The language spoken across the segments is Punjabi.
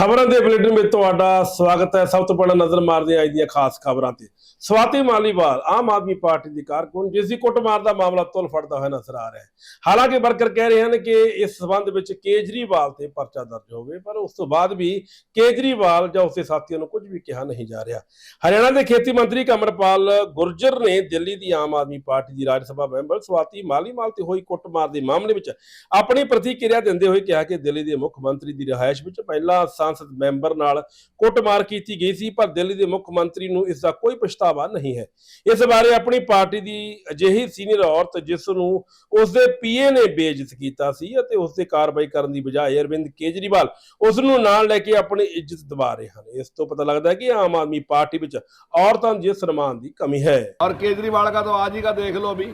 ਖਬਰਾਂ ਦੇ ਬੁਲੇਟਿਨ ਵਿੱਚ ਤੁਹਾਡਾ ਸਵਾਗਤ ਹੈ। ਸਭ ਤੋਂ ਪਹਿਲਾਂ ਨਜ਼ਰ ਮਾਰਦੇ ਅੱਜ ਦੀਆਂ ਖਾਸ ਖਬਰਾਂ ਤੇ। ਸਵਾਤੀ ਮਾਲੀਵਾਲ ਆਮ ਆਦਮੀ ਪਾਰਟੀ ਦੀ ਕਾਰਕੁਨ, ਜਿਸ ਦੀ ਕੁੱਟਮਾਰ ਦਾ ਮਾਮਲਾ ਤੁਲ ਫੜਦਾ ਹੋਇਆ ਨਜ਼ਰ ਆ ਰਿਹਾ ਹੈ। ਹਾਲਾਂਕਿ ਵਰਕਰ ਕਹਿ ਰਹੇ ਹਨ ਕਿ ਇਸ ਸਬੰਧ ਵਿੱਚ ਕੇਜਰੀਵਾਲ ਤੇ ਪਰਚਾ ਦਰਜ ਹੋਵੇ, ਪਰ ਉਸ ਤੋਂ ਬਾਅਦ ਵੀ ਕੇਜਰੀਵਾਲ ਜਾਂ ਉਸਦੇ ਸਾਥੀਆਂ ਨੂੰ ਕੁਝ ਵੀ ਕਿਹਾ ਨਹੀਂ ਜਾ ਰਿਹਾ। ਹਰਿਆਣਾ ਦੇ ਖੇਤੀ ਮੰਤਰੀ ਕਮਰਪਾਲ ਗੁਰਜਰ ਨੇ ਦਿੱਲੀ ਦੀ ਆਮ ਆਦਮੀ ਪਾਰਟੀ ਦੀ ਰਾਜ ਸਭਾ ਮੈਂਬਰ ਸਵਾਤੀ ਮਾਲੀਵਾਲ ਤੇ ਹੋਈ ਕੁੱਟਮਾਰ ਦੇ ਮਾਮਲੇ ਵਿੱਚ ਆਪਣੀ ਪ੍ਰਤੀਕਿਰਿਆ ਦਿੰਦੇ ਹੋਏ ਕਿਹਾ ਕਿ ਦਿੱਲੀ ਦੇ ਮੁੱਖ ਮੰਤਰੀ ਦੀ ਰਿਹਾਇਸ਼ ਵਿੱਚ ਪਹਿਲਾਂ ਸੰਸਦ ਮੈਂਬਰ ਨਾਲ ਕੁੱਟਮਾਰ ਕੀਤੀ ਗਈ ਸੀ, ਪਰ ਦਿੱਲੀ ਦੇ ਮੁੱਖ ਮੰਤਰੀ ਨੂੰ ਇਸ ਦਾ ਕੋਈ ਪਛਤਾਵਾ ਨਹੀਂ ਹੈ ਇਸ ਬਾਰੇ ਆਪਣੀ ਪਾਰਟੀ ਦੀ ਅਜਿਹੀ ਸੀਨੀਅਰ ਔਰਤ ਜਿਸ ਨੂੰ ਉਸ ਦੇ ਪੀਏ ਨੇ ਬੇਇੱਜ਼ਤ ਕੀਤਾ ਸੀ ਅਤੇ ਉਸ ਤੇ ਕਾਰਵਾਈ ਕਰਨ ਦੀ ਬਜਾਏ ਅਰਵਿੰਦ ਕੇਜਰੀਵਾਲ ਉਸ ਨੂੰ ਨਾਲ ਲੈ ਕੇ ਆਪਣੀ ਇੱਜ਼ਤ ਦਿਵਾ ਰਹੇ ਹਨ ਇਸ ਤੋਂ ਪਤਾ ਲੱਗਦਾ ਹੈ ਕਿ ਆਮ ਆਦਮੀ ਪਾਰਟੀ ਵਿੱਚ ਔਰਤਾਂ ਦੇ ਸਨਮਾਨ ਦੀ ਕਮੀ ਹੈ और केजरीवाल का तो आज ही का देख लो अभी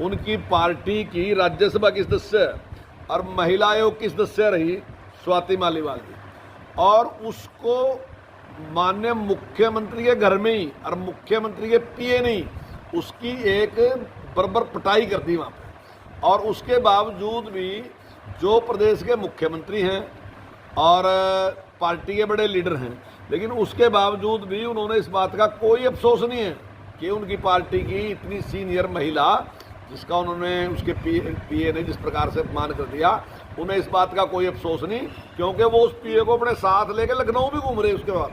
उनकी पार्टी की राज्यसभा किस सदस्य है और महिला आयोग किस सदस्य रही स्वाति मालीवाल की और उसको माननीय मुख्यमंत्री के घर में ही और मुख्यमंत्री के पीए नहीं उसकी एक बरबर पटाई कर दी वहाँ पर और उसके बावजूद भी जो प्रदेश के मुख्यमंत्री हैं और पार्टी के बड़े लीडर हैं, लेकिन उसके बावजूद भी उन्होंने इस बात का कोई अफसोस नहीं है कि उनकी पार्टी की इतनी सीनियर महिला जिसका उन्होंने उसके पीए पीए ने जिस प्रकार से अपमान कर दिया उन्हें इस बात का कोई अफसोस नहीं, क्योंकि वो उस पीए को अपने साथ लेके लखनऊ भी घूम रहे उसके बाद।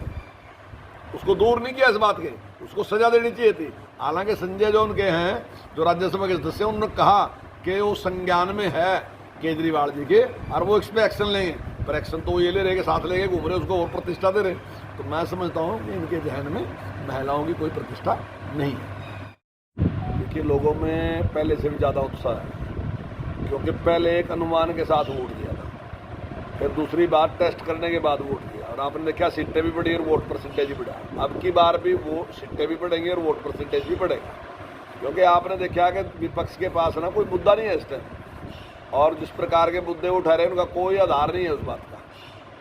उसको दूर नहीं किया इस बात के, उसको सजा देनी चाहिए थी। हालाँकि संजय जो उनके हैं, जो राज्यसभा के सदस्य उन्होंने कहा कि वो संज्ञान में है केजरीवाल जी के, और वो इस पर एक्शन लेंगे पर एक्शन तो ये ले रहे कि साथ लेके घूम रहे उसको और प्रतिष्ठा दे रहे तो मैं समझता हूँ कि इनके जहन में महिलाओं की कोई प्रतिष्ठा नहीं है। देखिए, लोगों में पहले से भी ज़्यादा उत्साह है। क्योंकि पहले एक अनुमान के साथ वोट दिया था। फिर दूसरी बार टेस्ट करने के बाद वोट दिया। और आपने देखा सीटें भी बढ़ी और वोट परसेंटेज भी बढ़ा। अब की बार भी वो सीटें भी बढ़ेंगी और वोट परसेंटेज भी बढ़ेगा। क्योंकि आपने देखा कि विपक्ष के पास ना कोई मुद्दा नहीं है इस टाइम और जिस प्रकार के मुद्दे उठा रहे हैं, उनका कोई आधार नहीं है उस बात का।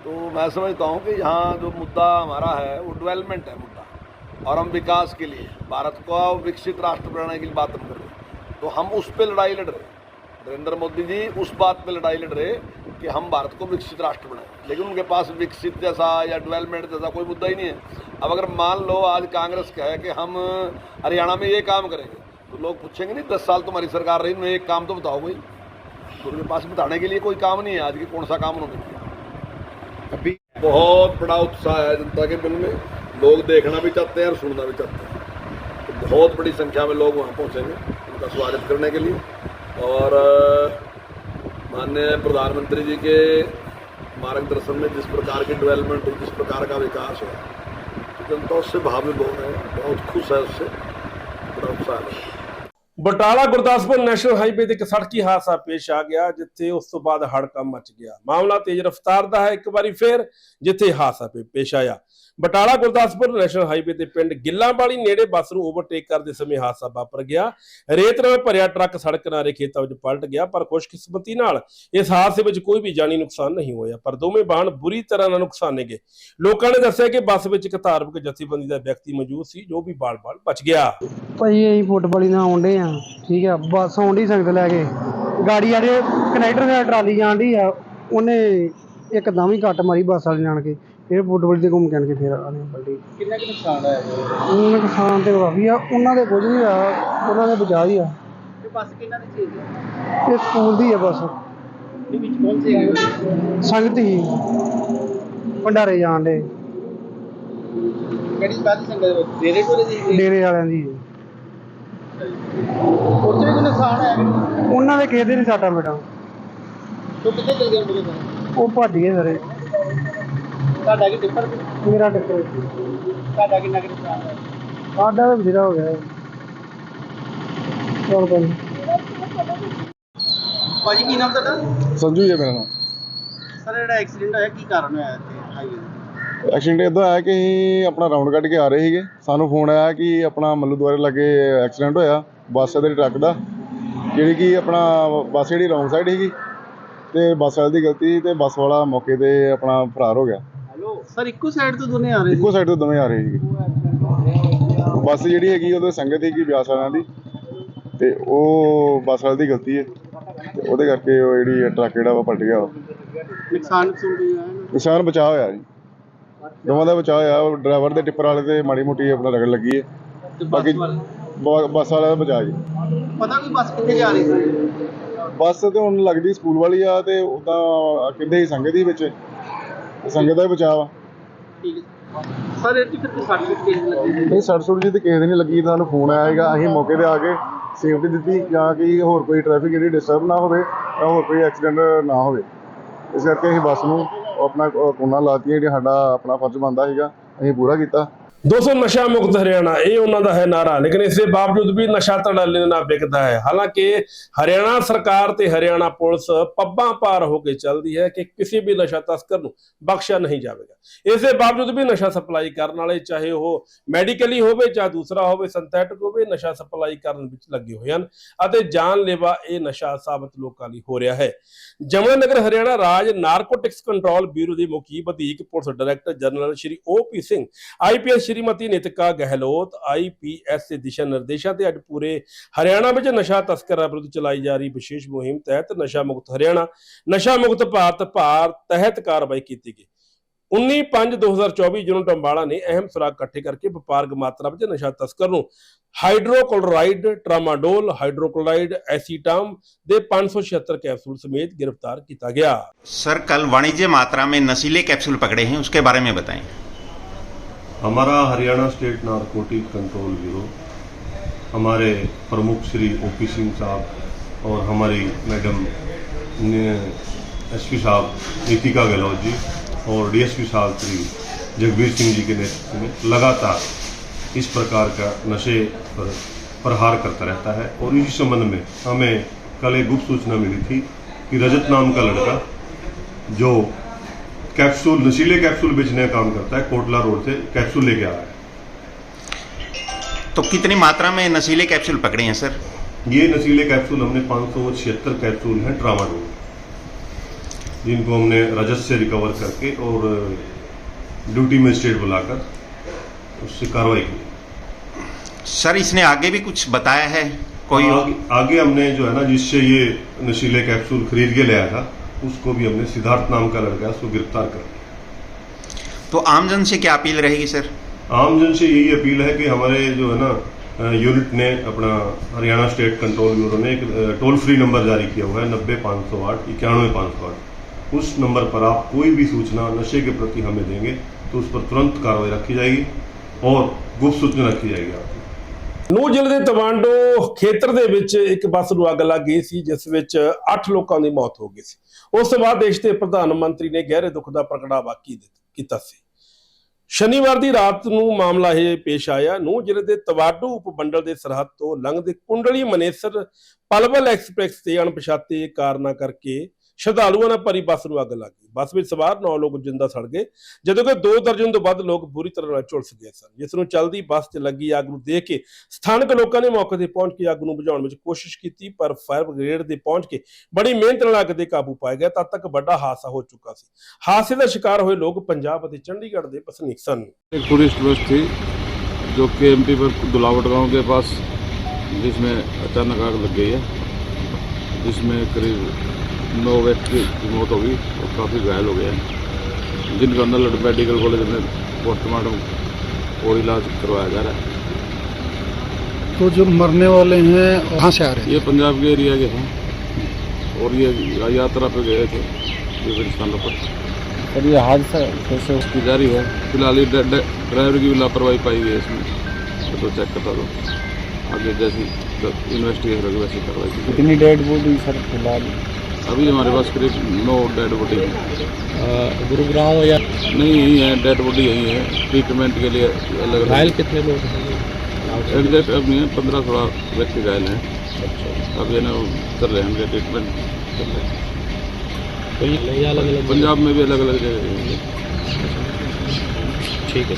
तो मैं समझता हूँ कि यहाँ जो मुद्दा हमारा है, वो डेवलपमेंट है मुद्दा। और हम विकास के लिए, भारत को विकसित राष्ट्र बनाने के लिए बात हम कर रहे हैं। तो हम उस पर लड़ाई लड़ रहे हैं। नरेंद्र मोदी जी उस बात पे लड़ाई लड़ रहे कि हम भारत को विकसित राष्ट्र बनाएँ। लेकिन उनके पास विकसित जैसा या डेवलपमेंट जैसा कोई मुद्दा ही नहीं है। अब अगर मान लो आज कांग्रेस कहे कि हम हरियाणा में ये काम करेंगे तो लोग पूछेंगे, नहीं, दस साल तुम्हारी सरकार रही उन्हें एक काम तो बताओ भाई। तो उनके पास बताने के लिए कोई काम नहीं है, आज की कौन सा काम उन्होंने अभी बहुत बड़ा उत्साह है जनता के दिल में। लोग देखना भी चाहते हैं और सुनना भी चाहते हैं। तो बहुत बड़ी संख्या में लोग वहाँ पहुँचेंगे उनका स्वागत करने के लिए। और अ, माननीय प्रधानमंत्री जी के मार्गदर्शन में जिस प्रकार की डेवलपमेंट हुई जिस प्रकार का विकास हुआ तो जनता उससे भावित हो रहे हैं बहुत खुश है उससे बड़ा उत्साह है ਬਟਾਲਾ ਗੁਰਦਾਸਪੁਰ ਨੈਸ਼ਨਲ ਹਾਈਵੇ ਤੇ ਇੱਕ ਸੜਕੀ ਹਾਦਸਾ ਪੇਸ਼ ਆ ਗਿਆ ਜਿੱਥੇ ਉਸ ਤੋਂ ਬਾਅਦ ਹੜਕੰਪ ਮਚ ਗਿਆ ਮਾਮਲਾ ਤੇਜ਼ ਰਫ਼ਤਾਰ ਦਾ ਹੈ ਇੱਕ ਵਾਰੀ ਫੇਰ ਜਿੱਥੇ ਹਾਦਸਾ ਪੇ- ਪੇਸ਼ ਆਇਆ ਬਟਾਲਾ ਗੁਰਦਾਸਪੁਰ ਨੈਸ਼ਨਲ ਹਾਈਵੇ ਤੇ ਪਿੰਡ ਗਿੱਲਾਂਵਾਲੀ ਨੇੜੇ ਬੱਸ ਨੂੰ ਓਵਰਟੇਕ ਕਰਦੇ ਸਮੇਂ ਹਾਦਸਾ ਵਾਪਰ ਗਿਆ। ਰੇਤ ਨਾਲ ਭਰਿਆ ਟਰੱਕ ਸੜਕ ਕਿਨਾਰੇ ਖੇਤਾਂ ਵਿੱਚ ਪਲਟ ਗਿਆ, ਪਰ ਖੁਸ਼ਕਿਸਮਤੀ ਨਾਲ ਇਸ ਹਾਦਸੇ ਵਿੱਚ ਕੋਈ ਵੀ ਜਾਨੀ ਨੁਕਸਾਨ ਨਹੀਂ ਹੋਇਆ, ਪਰ ਦੋਵੇਂ ਵਾਹਨ ਬੁਰੀ ਤਰ੍ਹਾਂ ਨਾਲ ਨੁਕਸਾਨੇ ਗਏ। ਲੋਕਾਂ ਨੇ ਦੱਸਿਆ ਕਿ ਬੱਸ ਵਿੱਚ ਇੱਕ ਧਾਰਮਿਕ ਜਥੇਬੰਦੀ ਦਾ ਵਿਅਕਤੀ ਮੌਜੂਦ ਸੀ, ਜੋ ਵੀ ਬਾਲ-ਬਾਲ ਬਚ ਗਿਆ। ਭਾਈ ਅਸੀਂ ਫੁੱਟਬਾਲ ਨਾਲ ਆਉਂਦੇ ਆ। ਠੀਕ ਆ, ਬੱਸ ਆਉਂਦੀ ਸੰਗਤ ਲੈ ਕੇ। ਗਾੜੀ ਵਾਲੇ ਕਨੈਕਟਰ ਦਾ ਟਰਾਲੀ ਜਾਂਦੀ ਆ, ਉਹਨੇ ਇੱਕਦਮ ਹੀ ਕੱਟ ਮਾਰੀ ਬੱਸ ਵਾਲੇ ਜਾਣ ਕੇ ਫਿਰ ਫੁੱਟਬਾਲ ਤੇ ਘੁੰਮ ਕੇ ਆਣ ਕੇ ਫਿਰ ਆਨੇ ਪਲਟੀ ਕਿੰਨਾ ਕੁ ਨੁਕਸਾਨ ਹੈ ਉਹਨਾਂ ਨੁਕਸਾਨ ਤੇ ਕਾਫੀ ਆ ਉਹਨਾਂ ਦੇ ਕੁਝ ਨਹੀਂ ਆ ਉਹਨਾਂ ਦੇ ਬਚਾ ਹੀ ਆ। ਤੇ ਬੱਸ ਕਿੰਨਾ ਦੀ ਚੀਜ਼ ਹੈ ਇਹ ਸਕੂਲ ਦੀ ਆ ਬੱਸ। ਇਹ ਵਿੱਚ ਕੌਣ ਸੀ ਸੰਗਤ ਹੀ। ਭੰਡਾਰੇ ਜਾਣ ਦੇ। ਕਿਹੜੀ ਕਾਹਦੀ ਸੰਗਤ ਦੇਰੇ ਕੋਲੇ ਦੀ ਡੇਰੇ ਵਾਲਿਆਂ ਦੀ। ਉੱਥੇ ਵੀ ਕੋਈ ਨੁਕਸਾਨ ਹੈ ਉਹਨਾਂ ਦੇ ਕਿਸੇ ਦੇ ਨਹੀਂ ਸਾਟਾ ਬੇਟਾ ਤੋ ਕਿੱਥੇ ਚਲ ਮੁੰਡੇ ਫਿਰ? ਉਹ ਭੱਜ ਗਏ ਸਾਰੇ। ਤੁਹਾਡਾ ਕੀ ਟਿੱਪਰ ਮੇਰਾ ਟੱਕਰ ਤੁਹਾਡਾ ਕਿੰਨਾ ਕੁ ਨੁਕਸਾਨ ਹੈ ਸਾਡਾ ਤਾਂ ਬਥੇਰਾ ਹੋ ਗਿਆ। ਚਲ ਨੀ। ਭਾਜੀ ਕੀ ਨਾਮ ਤੁਹਾਡਾ? ਸੰਜੂ ਜੀ ਹੈ ਮੇਰਾ ਨਾਮ। ਸਰ ਜਿਹੜਾ ਐਕਸੀਡੈਂਟ ਹੋਇਆ ਕੀ ਕਾਰਨ ਹੋਇਆ ਇੱਥੇ? ਹਾਈਵੇ ਤੇ ਐਕਸੀਡੈਂਟ ਇਦਾਂ ਆਇਆ ਕਿ ਅਸੀਂ ਆਪਣਾ ਰਾਉਂਡ ਕੱਢ ਕੇ ਆ ਰਹੇ ਸੀਗੇ। ਸਾਨੂੰ ਫੋਨ ਆਇਆ ਕਿ ਆਪਣਾ ਮੱਲੂ ਦੁਆਰੇ ਲੱਗੇ ਐਕਸੀਡੈਂਟ ਹੋਇਆ ਬੱਸ ਦੇ ਟਰੱਕ ਦਾ। ਜਿਹੜੀ ਕਿ ਆਪਣਾ ਬੱਸ ਜਿਹੜੀ ਰੌਂਗ ਸਾਈਡ ਸੀਗੀ ਤੇ ਬੱਸ ਵਾਲੇ ਦੀ ਗਲਤੀ ਸੀ ਤੇ ਬੱਸ ਵਾਲਾ ਮੌਕੇ ਤੇ ਆਪਣਾ ਫਰਾਰ ਹੋ ਗਿਆ। ਸਰ ਇੱਕੋ ਸਾਈਡ ਤੋਂ ਦੋਨੇ ਆ ਰਹੇ ਇੱਕੋ ਸਾਈਡ ਤੋਂ ਦੋਵੇਂ ਆ ਰਹੇ ਸੀਗੇ ਬੱਸ ਜਿਹੜੀ ਹੈਗੀ ਉਹਦੇ ਸੰਗਤ ਸੀਗੀ ਬਿਆਸ ਵਾਲਿਆਂ ਦੀ। ਤੇ ਉਹ ਬੱਸ ਵਾਲੇ ਦੀ ਗਲਤੀ ਹੈ। ਤੇ ਉਹਦੇ ਕਰਕੇ ਉਹ ਜਿਹੜੀ ਟਰੱਕ ਜਿਹੜਾ ਵਾ ਪਲਟ ਗਿਆ ਵਾ। ਨੁਕਸਾਨ ਨੁਕਸਾਨ ਨਾ? ਨਿਸ਼ਾਨ ਬਚਾ ਹੋਇਆ ਜੀ। ਦੋਵਾਂ ਦਾ ਬਚਾਅ ਆ ਡਰਾਈਵਰ ਦੇ ਟਿੱਪਰ ਵਾਲੇ ਤੇ ਮਾੜੀ ਮੋਟੀ ਆਪਣਾ ਰਗੜ ਲੱਗੀ ਹੈ। ਤੇ ਬੱਸ ਬਾਕੀ ਵਾਲੇ? ਬ- ਬੱਸ ਵਾਲਾ ਦਾ ਬਚਾਅ ਜੀ। ਪਤਾ ਕੋਈ ਬੱਸ ਕਿੱਥੇ ਜਾ ਰਹੀ ਸੀ? ਬੱਸ ਤੇ ਹੁਣ ਲੱਗਦੀ ਸਕੂਲ ਵਾਲੀ ਆ ਤੇ ਉਦਾਂ ਕਿੰਦੇ ਹੀ ਸੰਗਤ ਹੀ ਵਿੱਚ। ਤੇ ਸੰਗਤ ਦਾ ਹੀ ਬਚਾਅ ਵਾ। ਸਰ, ਇਹ ਟਿਕਟ ਤੇ ਸਰਟੀਫਿਕੇਟ ਕਿਸ ਲੱਗੀ? ਨਹੀਂ ਸੜ ਸੁੜ ਜੀ ਤੇ ਕਿਸੇ ਦੇ ਨਹੀਂ ਲੱਗੀ ਸਾਨੂੰ ਫੋਨ ਆਇਆ ਹੈਗਾ ਅਸੀਂ ਮੌਕੇ ਤੇ ਆ ਕੇ ਸੇਫਟੀ ਦਿੱਤੀ, ਜਾਂ ਕਿ ਹੋਰ ਕੋਈ ਟ੍ਰੈਫਿਕ ਜਿਹੜੀ ਡਿਸਟਰਬ ਨਾ ਹੋਵੇ, ਜਾਂ ਹੋਰ ਕੋਈ ਐਕਸੀਡੈਂਟ ਨਾ ਹੋਵੇ। ਇਸ ਕਰਕੇ ਅਸੀਂ ਬੱਸ ਨੂੰ ਆਪਣਾ ਕੋਨਾ ਲਾਤੀਆਂ, ਜਿਹੜੀ ਸਾਡਾ ਆਪਣਾ ਫਰਜ਼ ਬਣਦਾ ਸੀਗਾ, ਅਸੀਂ ਪੂਰਾ ਕੀਤਾ। ਦੋਸਤੋ ਨਸ਼ਾ ਮੁਕਤ ਹਰਿਆਣਾ, ਇਹ ਉਹਨਾਂ ਦਾ ਹੈ ਨਾਰਾ, ਲੇਕਿਨ ਇਸ ਦੇ ਬਾਵਜੂਦ ਵੀ ਨਸ਼ਾ ਧੜੱਲੇ ਨਾਲ ਵਿਕਦਾ ਹੈ। ਹਾਲਾਂਕਿ ਹਰਿਆਣਾ ਸਰਕਾਰ ਤੇ ਹਰਿਆਣਾ ਪੁਲਿਸ ਪੱਬਾਂ ਪਾਰ ਹੋ ਕੇ ਚੱਲਦੀ ਹੈ ਕਿ ਕਿਸੇ ਵੀ ਨਸ਼ਾ ਤਸਕਰ ਨੂੰ ਬਖਸ਼ਿਆ ਨਹੀਂ ਜਾਵੇਗਾ। ਇਸ ਦੇ ਬਾਵਜੂਦ ਵੀ ਨਸ਼ਾ ਸਪਲਾਈ ਕਰਨ ਵਾਲੇ, ਚਾਹੇ ਉਹ ਮੈਡੀਕਲੀ ਹੋਵੇ ਜਾਂ ਦੂਸਰਾ ਹੋਵੇ ਸਿੰਥੈਟਿਕ ਹੋਵੇ, ਨਸ਼ਾ ਸਪਲਾਈ ਕਰਨ ਵਿੱਚ ਲੱਗੇ ਹੋਏ ਹਨ ਅਤੇ ਜਾਨਲੇਵਾ ਇਹ ਨਸ਼ਾ ਸਾਬਤ ਲੋਕਾਂ ਲਈ ਹੋ ਰਿਹਾ ਹੈ। ਜਮਨਾਨਗਰ ਹਰਿਆਣਾ ਰਾਜ ਨਾਰਕੋਟਿਕਸ ਕੰਟਰੋਲ ਬਿਊਰੋ ਦੇ ਮੁਖੀ ਵਧੀਕ police director general Shri OP Singh IPS Shrimati Nitika Gahlot IPS ਦੇ ਦਿਸ਼ਾ ਨਿਰਦੇਸ਼ਾਂ ਤੇ ਅੱਜ ਪੂਰੇ ਹਰਿਆਣਾ ਵਿੱਚ ਨਸ਼ਾ ਤਸਕਰਾਂ ਵਿਰੁੱਧ ਚਲਾਈ ਜਾ ਰਹੀ ਵਿਸ਼ੇਸ਼ ਮੁਹਿੰਮ ਤਹਿਤ ਨਸ਼ਾ ਮੁਕਤ ਹਰਿਆਣਾ ਨਸ਼ਾ ਮੁਕਤ ਭਾਰਤ ਭਾਰ ਤਹਿਤ ਕਾਰਵਾਈ ਕੀਤੀ ਗਈ 19/5/2024 ਯੂਨਿਟ ਅੰਬਾਲਾ ਨੇ ਅਹਿਮ ਸੁਰਾਗ ਇਕੱਠੇ ਕਰਕੇ ਵਪਾਰਕ ਮਾਤਰਾ ਵਿੱਚ ਨਸ਼ਾ ਤਸਕਰ ਨੂੰ ਹਾਈਡਰੋਕਲੋਰਾਈਡ ਟਰਾਮਾਡੋਲ ਹਾਈਡਰੋਕਲੋਰਾਈਡ ਐਸੀਟਾਮ ਦੇ 576 ਕੈਪਸੂਲ ਸਮੇਤ ਗ੍ਰਿਫਤਾਰ ਕੀਤਾ ਗਿਆ सर कल वाणिज्य मात्रा में नशीले कैप्सूल पकड़े हैं उसके बारे में बताएं हमारा Haryana state narcotic control bureau, हमारे प्रमुख श्री ओपी सिंह साहब और हमारी मैडम एस पी साहब नीतिका गहलोत जी और डीएसपी साहब श्री जगबीर सिंह जी के नेतृत्व में लगातार इस प्रकार का नशे पर प्रहार करता रहता है। और इसी संबंध में हमें कल एक गुप्त सूचना मिली थी कि रजत नाम का लड़का, जो कैप्सूल नशीले कैप्सूल बेचने का काम करता है कोटला रोड से कैप्सूल लेके आ रहा है। तो कितनी मात्रा में नशीले कैप्सूल पकड़े हैं सर? ये नशीले कैप्सूल हमने पाँच सौ छिहत्तर कैप्सूल हैं ट्रामाडोल जिनको हमने रजत से रिकवर करके और ड्यूटी मजिस्ट्रेट बुलाकर उससे कार्रवाई की। सर इसने आगे भी कुछ बताया है? कोई आगे, आगे हमने जो है ना जिससे ये नशीले कैप्सूल खरीद के लाया था उसको भी हमने सिद्धार्थ नाम का लड़का है उसको गिरफ्तार कर लिया तो आमजन से क्या अपील रहेगी सर आम जन से यही अपील है कि हमारे जो है ना अ, यूनिट ने अपना हरियाणा स्टेट कंट्रोल ब्यूरो ने एक अ, टोल फ्री नंबर जारी किया हुआ है नब्बे पाँच सौ आठ इक्यानवे पाँच सौ आठ उस नंबर पर आप कोई भी सूचना नशे के प्रति हमें देंगे तो उस पर तुरंत कार्रवाई रखी जाएगी और गुप्त सूचना रखी जाएगी आपकी ਨੂੰ ਜ਼ਿਲ੍ਹੇ ਦੇ ਤਵਾਂਡੋ ਖੇਤਰ ਦੇ ਵਿੱਚ ਇੱਕ ਬੱਸ ਨੂੰ ਅੱਗ ਲੱਗ ਗਈ ਸੀ ਜਿਸ ਵਿੱਚ 8 ਲੋਕਾਂ ਦੀ ਮੌਤ ਹੋ ਗਈ ਸੀ ਉਸ ਤੋਂ ਬਾਅਦ ਦੇਸ਼ ਦੇ ਪ੍ਰਧਾਨ ਮੰਤਰੀ ਨੇ ਗਹਿਰੇ ਦੁੱਖ ਦਾ ਪ੍ਰਗਟਾਵਾ ਕੀ- ਕੀਤਾ ਸੀ। ਸ਼ਨੀਵਾਰ ਦੀ ਰਾਤ ਨੂੰ ਮਾਮਲਾ ਇਹ ਪੇਸ਼ ਆਇਆ ਨੂੰ ਜ਼ਿਲ੍ਹੇ ਦੇ ਤਵਾਡੂ ਉਪਮੰਡਲ ਦੇ ਸਰਹੱਦ ਤੋਂ ਲੰਘਦੇ ਕੁੰਡਲੀ ਮਨੇਸਰ ਪਲਵਲ ਐਕਸਪ੍ਰੈਸ ਤੇ ਅਣਪਛਾਤੇ ਕਾਰਨਾਂ ਕਰਕੇ ਸ਼ਰਧਾਲੂਆਂ ਨਾਲ ਭਰੀ ਬੱਸ ਨੂੰ ਅੱਗ ਲੱਗ ਗਈ ਬੱਸ ਵਿੱਚ ਸਵਾਰ 9 ਲੋਕ ਜਿੰਦਾ ਸੜ ਗਏ ਜਦੋਂ ਕਿ 2 ਦਰਜਨ ਤੋਂ ਵੱਧ ਲੋਕ ਬੁਰੀ ਤਰ੍ਹਾਂ ਨਾਲ ਝੁਲਸ ਗਏ ਸਨ ਜਿਸ ਨੂੰ ਚਲਦੀ ਬੱਸ 'ਚ ਲੱਗੀ ਅੱਗ ਨੂੰ ਦੇਖ ਕੇ ਸਥਾਨਕ ਲੋਕਾਂ ਨੇ ਮੌਕੇ ਤੇ ਪਹੁੰਚ ਕੇ ਅੱਗ ਨੂੰ ਬੁਝਾਉਣ ਵਿੱਚ ਕੋਸ਼ਿਸ਼ ਕੀਤੀ ਪਰ ਫਾਇਰ ਬ੍ਰਿਗੇਡ ਦੇ ਪਹੁੰਚ ਕੇ ਬੜੀ ਮਿਹਨਤ ਨਾਲ ਅੱਗ ਤੇ ਕਾਬੂ ਪਾਇਆ ਗਿਆ ਤਦ ਤੱਕ ਵੱਡਾ ਹਾਦਸਾ ਹੋ ਚੁੱਕਾ ਸੀ ਹਾਦਸੇ ਦਾ ਸ਼ਿਕਾਰ ਹੋਏ ਲੋਕ ਪੰਜਾਬ ਅਤੇ ਚੰਡੀਗੜ੍ਹ ਦੇ ਵਸਨੀਕ ਸਨ एक टूरिस्ट बस थी जो के एम पर दुलावट गांव के पास जिसमें अचानक आग लग गई है जिसमें करीब नौ व्यक्ति की मौत हो गई और काफ़ी घायल हो गए हैं जिनका नल्लड मेडिकल कॉलेज में पोस्टमार्टम और इलाज करवाया जा रहा है। तो जो मरने वाले हैं कहाँ से आ रहे हैं? ये पंजाब के एरिया के हैं और ये यात्रा पे गए थे विभिन्न स्थानों पर। और ये हादसा कैसे उसकी जारी है। फ़िलहाल ये ड्राइवर की भी लापरवाही पाई गई है इसमें। तो चेक करता दो आगे जैसी इन्वेस्टिगेशन होगी वैसी कार्रवाई कितनी डेड बॉडी सर फ़िलहाल। अभी हमारे पास करीब नौ डेड बॉडी है। गुरुग्राम या नहीं यही है डेड बॉडी यही है। ट्रीटमेंट के लिए अलग घायल कितने लोग हैं? एग्जैक्ट अब नहीं है पंद्रह सोलह व्यक्ति घायल हैं। अब ये ना कर रहे हैं ट्रीटमेंट कर रहे हैं। तो अलग अलग पंजाब में भी अलग अलग जगह ठीक है।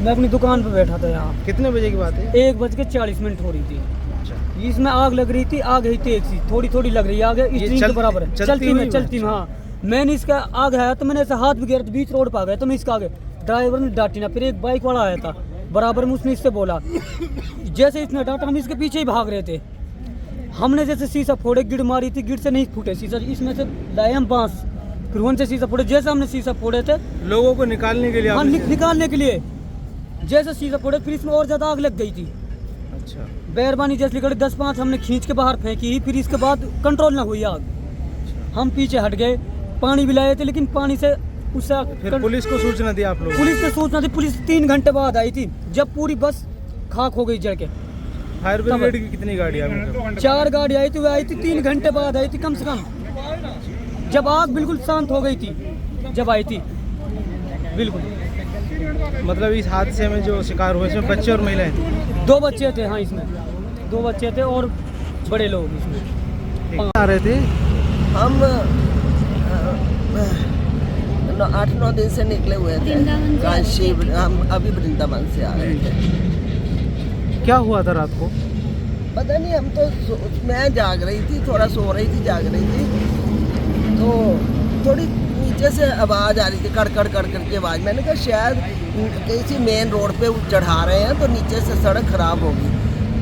मैं अपनी दुकान पर बैठा था यहाँ। कितने बजे की बात है? एक बज के चालीस मिनट हो रही थी। इसमें आग लग रही थी आग ही तेज सी थोड़ी थोड़ी लग रही है आग इतनी के बराबर है। चलती में चलती में हाँ। मैंने इसका आग आया तो मैंने ऐसा हाथ भी गिरा तो बीच रोड पर आ गया तो मैं इसका आगे ड्राइवर ने डांटी ना फिर एक बाइक वाला आया था बराबर में उसने इससे बोला जैसे इसने डांटा हम इसके पीछे ही भाग रहे थे। हमने जैसे शीशा फोड़े गिड़ मारी थी गिड़ से नहीं फूटे शीशा इसमें से लाए हम बाँस फिर उनसे शीशा फोड़े जैसे हमने शीशा फोड़े थे लोगों को निकालने के लिए हाँ निकालने के लिए जैसे शीशा फोड़े फिर इसमें और ज़्यादा आग लग गई थी। अच्छा। बैरबानी जैसे लकड़ी दस पाँच हमने खींच के बाहर फेंकी फिर इसके बाद कंट्रोल ना हुई आग। हम पीछे हट गए पानी भी लाए थे लेकिन पानी से उससे फिर पुलिस को सूचना दी आप लोग पुलिस ने सूचना दी पुलिस तीन घंटे बाद आई थी जब पूरी बस खाक हो गई जड़ के। फायर ब्रिगेड की कितनी गाड़ियाँ चार गाड़ी आई थी वो आई थी तीन घंटे बाद आई थी कम से कम। जब आग बिल्कुल शांत हो गई थी जब आई थी। बिल्कुल। मतलब इस हादसे में जो शिकार हुए इसमें बच्चे और महिलाएँ? दो बच्चे थे हाँ इसमें। दो बच्चे थे और बड़े लोग इसमें। आ रहे थे? हम आठ नौ दिन से निकले हुए थे। काशी हम अभी वृंदावन से आ रहे थे। क्या हुआ था रात को? पता नहीं हम तो मैं जाग रही थी थोड़ा सो रही थी जाग रही थी। तो थोड़ी नीचे से आवाज़ आ रही थी कड़ कड़ कड़ की आवाज़। मैंने कहा शायद किसी मेन रोड पे चढ़ा रहे हैं तो नीचे से सड़क ख़राब होगी।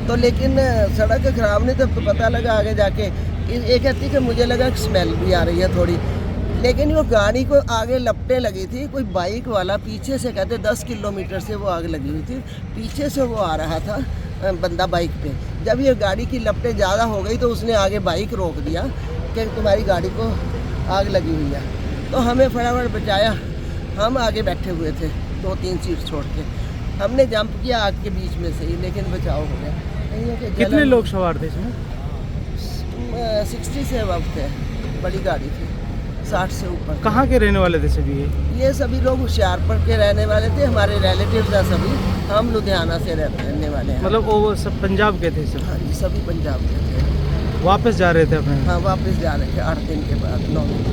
तो लेकिन सड़क ख़राब नहीं, तब तो पता लगा आगे जाके। ये कहती कि मुझे लगा स्मेल भी आ रही है थोड़ी। लेकिन वो गाड़ी को आगे लपटे लगी थी, कोई बाइक वाला पीछे से कहते दस किलोमीटर से वो आग लगी हुई थी। पीछे से वो आ रहा था बंदा बाइक पे। जब ये गाड़ी की लपटे ज़्यादा हो गई तो उसने आगे बाइक रोक दिया कि तुम्हारी गाड़ी को आग लगी हुई है। तो हमें फटाफट बचाया। हम आगे बैठे हुए थे, दो तीन सीट छोड़ के। हमने जंप किया आग के बीच में से ही, लेकिन बचाव हो गया। नहीं है कि कितने जलन- लोग सवार थे इसमें सिक्सटी से अब थे बड़ी गाड़ी थी साठ से ऊपर कहाँ के रहने वाले थे सभी ये ये सभी लोग होशियारपुर के रहने वाले थे हमारे रिलेटिव हैं सभी हम लुधियाना से रह- रहने वाले हैं मतलब वो सब पंजाब के थे सब हाँ जी सभी पंजाब के थे वापस जा रहे थे अपने हाँ वापस जा रहे थे आठ दिन के बाद नौ दिन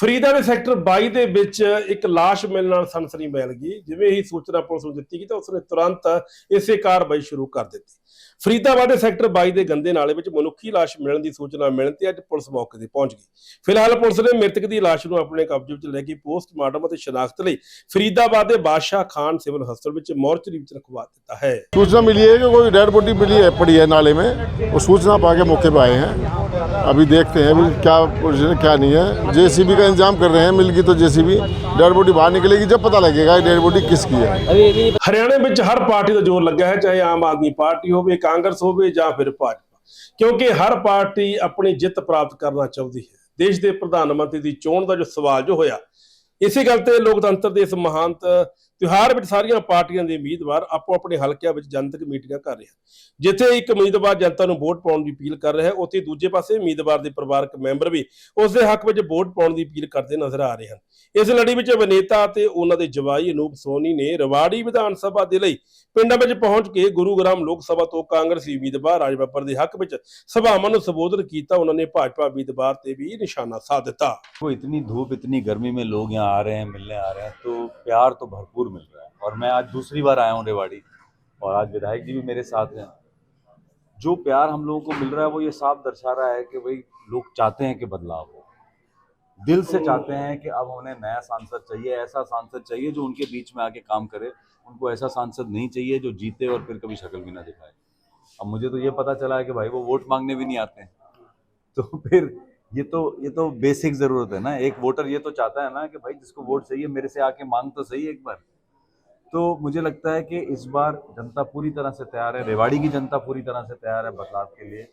ਫਰੀਦਾ ਦੇ ਸੈਕਟਰ 22 ਦੇ ਵਿੱਚ ਇੱਕ ਲਾਸ਼ ਮਿਲਣ ਨਾਲ ਸਨਸਨੀ ਫੈਲ ਗਈ ਜਿਵੇਂ ਹੀ ਸੂਚਨਾ ਪੁਲਿਸ ਨੂੰ ਦਿੱਤੀ ਗਈ ਤਾਂ ਉਸਨੇ ਤੁਰੰਤ ਇਸੇ ਕਾਰਵਾਈ ਸ਼ੁਰੂ ਕਰ ਦਿੱਤੀ ਫਰੀਦਾਬਾਦ ਦੇ ਸੈਕਟਰ 22 ਦੇ ਗੰਦੇ ਨਾਲੇ ਵਿੱਚ ਮਨੁੱਖੀ ਲਾਸ਼ ਮਿਲਣ ਦੀ ਸੂਚਨਾ ਮਿਲਣ ਤੇ ਅੱਜ ਪੁਲਿਸ ਮੌਕੇ ਤੇ ਪਹੁੰਚ ਗਈ ਫਿਲਹਾਲ ਪੁਲਿਸ ਨੇ ਮ੍ਰਿਤਕ ਦੀ ਲਾਸ਼ ਨੂੰ ਆਪਣੇ ਕਬਜ਼ੇ ਵਿੱਚ ਲੈ ਕੇ ਪੋਸਟਮਾਰਟਮ ਅਤੇ ਸ਼ਨਾਖਤ ਲਈ ਫਰੀਦਾਬਾਦ ਦੇ ਬਾਦਸ਼ਾਹ ਖਾਨ ਸਿਵਲ ਹਸਪਤਾਲ ਵਿੱਚ ਮੋਰਚਰੀ ਵਿੱਚ ਰਖਵਾ ਦਿੱਤਾ ਹੈ सूचना मिली है कि कोई डेड बॉडी मिली है पड़ी है नाले में वो सूचना पा के मौके पे आए हैं अभी देखते हैं अभी क्या पोजीशन है क्या नहीं है जेसीबी का इंतजाम कर रहे हैं मिल गई तो जेसीबी डेड बॉडी बाहर निकलेगी जब पता लगेगा डेड बॉडी किसकी है ਹਰਿਆਣੇ ਵਿੱਚ ਹਰ ਪਾਰਟੀ ਦਾ ਜ਼ੋਰ ਲੱਗਾ ਹੈ ਚਾਹੇ ਆਮ ਆਦਮੀ ਪਾਰਟੀ ਹੋਵੇ, ਕਾਂਗਰਸ ਹੋਵੇ ਜਾਂ ਫਿਰ ਭਾਜਪਾ। ਕਿਉਂਕਿ ਹਰ ਪਾਰਟੀ ਆਪਣੀ ਜਿੱਤ ਪ੍ਰਾਪਤ ਕਰਨਾ ਚਾਹੁੰਦੀ ਹੈ। ਦੇਸ਼ ਦੇ ਪ੍ਰਧਾਨ ਮੰਤਰੀ ਦੀ ਚੋਣ ਦਾ ਜੋ ਸਵਾਲ ਜੋ ਹੋਇਆ, ਇਸੇ ਗੱਲ ਤੇ ਲੋਕਤੰਤਰ ਦੇ ਇਸ ਮਹਾਨਤ ਤਿਉਹਾਰ ਵਿੱਚ ਸਾਰੀਆਂ ਪਾਰਟੀਆਂ ਦੇ ਉਮੀਦਵਾਰ ਆਪੋ ਆਪਣੇ ਹਲਕਿਆਂ ਵਿੱਚ ਜਨਤਕ ਮੀਟਿੰਗਾਂ ਕਰ ਰਹੇ ਹਨ ਜਿੱਥੇ ਇੱਕ ਉਮੀਦਵਾਰ ਜਨਤਾ ਨੂੰ ਵੋਟ ਪਾਉਣ ਦੀ ਅਪੀਲ ਕਰ ਰਿਹਾ ਹੈ ਉੱਥੇ ਦੂਜੇ ਪਾਸੇ ਉਮੀਦਵਾਰ ਦੇ ਪਰਿਵਾਰਕ ਮੈਂਬਰ ਵੀ ਉਸ ਦੇ ਹੱਕ ਵਿੱਚ ਵੋਟ ਪਾਉਣ ਦੀ ਅਪੀਲ ਕਰਦੇ ਨਜ਼ਰ ਆ ਰਹੇ ਹਨ ਇਸ ਲੜੀ ਵਿੱਚ ਅਭਿਨੇਤਾ ਤੇ ਉਹਨਾਂ ਦੇ ਜਵਾਈ ਅਨੂਪ ਸੋਨੀ ਨੇ ਰਵਾੜੀ ਵਿਧਾਨ ਸਭਾ ਦੇ ਲਈ ਪਿੰਡਾਂ ਵਿੱਚ ਪਹੁੰਚ ਕੇ ਗੁਰੂਗ੍ਰਾਮ ਲੋਕ ਸਭਾ ਤੋਂ ਕਾਂਗਰਸੀ ਉਮੀਦਵਾਰ ਰਾਜ ਬੱਬਰ ਦੇ ਹੱਕ ਵਿੱਚ ਸਭਾਵਾਂ ਨੂੰ ਸੰਬੋਧਨ ਕੀਤਾ ਉਹਨਾਂ ਨੇ ਭਾਜਪਾ ਉਮੀਦਵਾਰ ਤੇ ਵੀ ਨਿਸ਼ਾਨਾ ਸਾਧ ਦਿੱਤਾ को इतनी धूप इतनी गर्मी में लोग यहाँ आ रहे हैं मिलने आ रहे हैं तो प्यार तो भरपूर मिल रहा है। और मैं आज दूसरी बार आया हूँ रेवाड़ी, और आज विधायक जी भी मेरे साथ हैं। जो प्यार हम लोगों को मिल रहा है, वो ये साफ़ दर्शा रहा है कि भाई, लोग चाहते हैं कि बदलाव हो। दिल से चाहते हैं कि अब उन्हें नया सांसद चाहिए, ऐसा सांसद चाहिए जो उनके बीच में आके काम करे। उनको ऐसा सांसद नहीं चाहिए जो जीते और फिर कभी शक्ल भी ना दिखाए। अब मुझे तो ये पता चला है कि भाई, वो वोट मांगने भी नहीं आते तो फिर ये तो ये तो बेसिक ज़रूरत है ना। एक वोटर ये तो चाहता है ना कि भाई, जिसको वोट चाहिए, मेरे से आके मांग तो सही एक बार। तो मुझे लगता है कि इस बार जनता पूरी तरह से तैयार है, रेवाड़ी की जनता पूरी तरह से तैयार है बदलाव के लिए।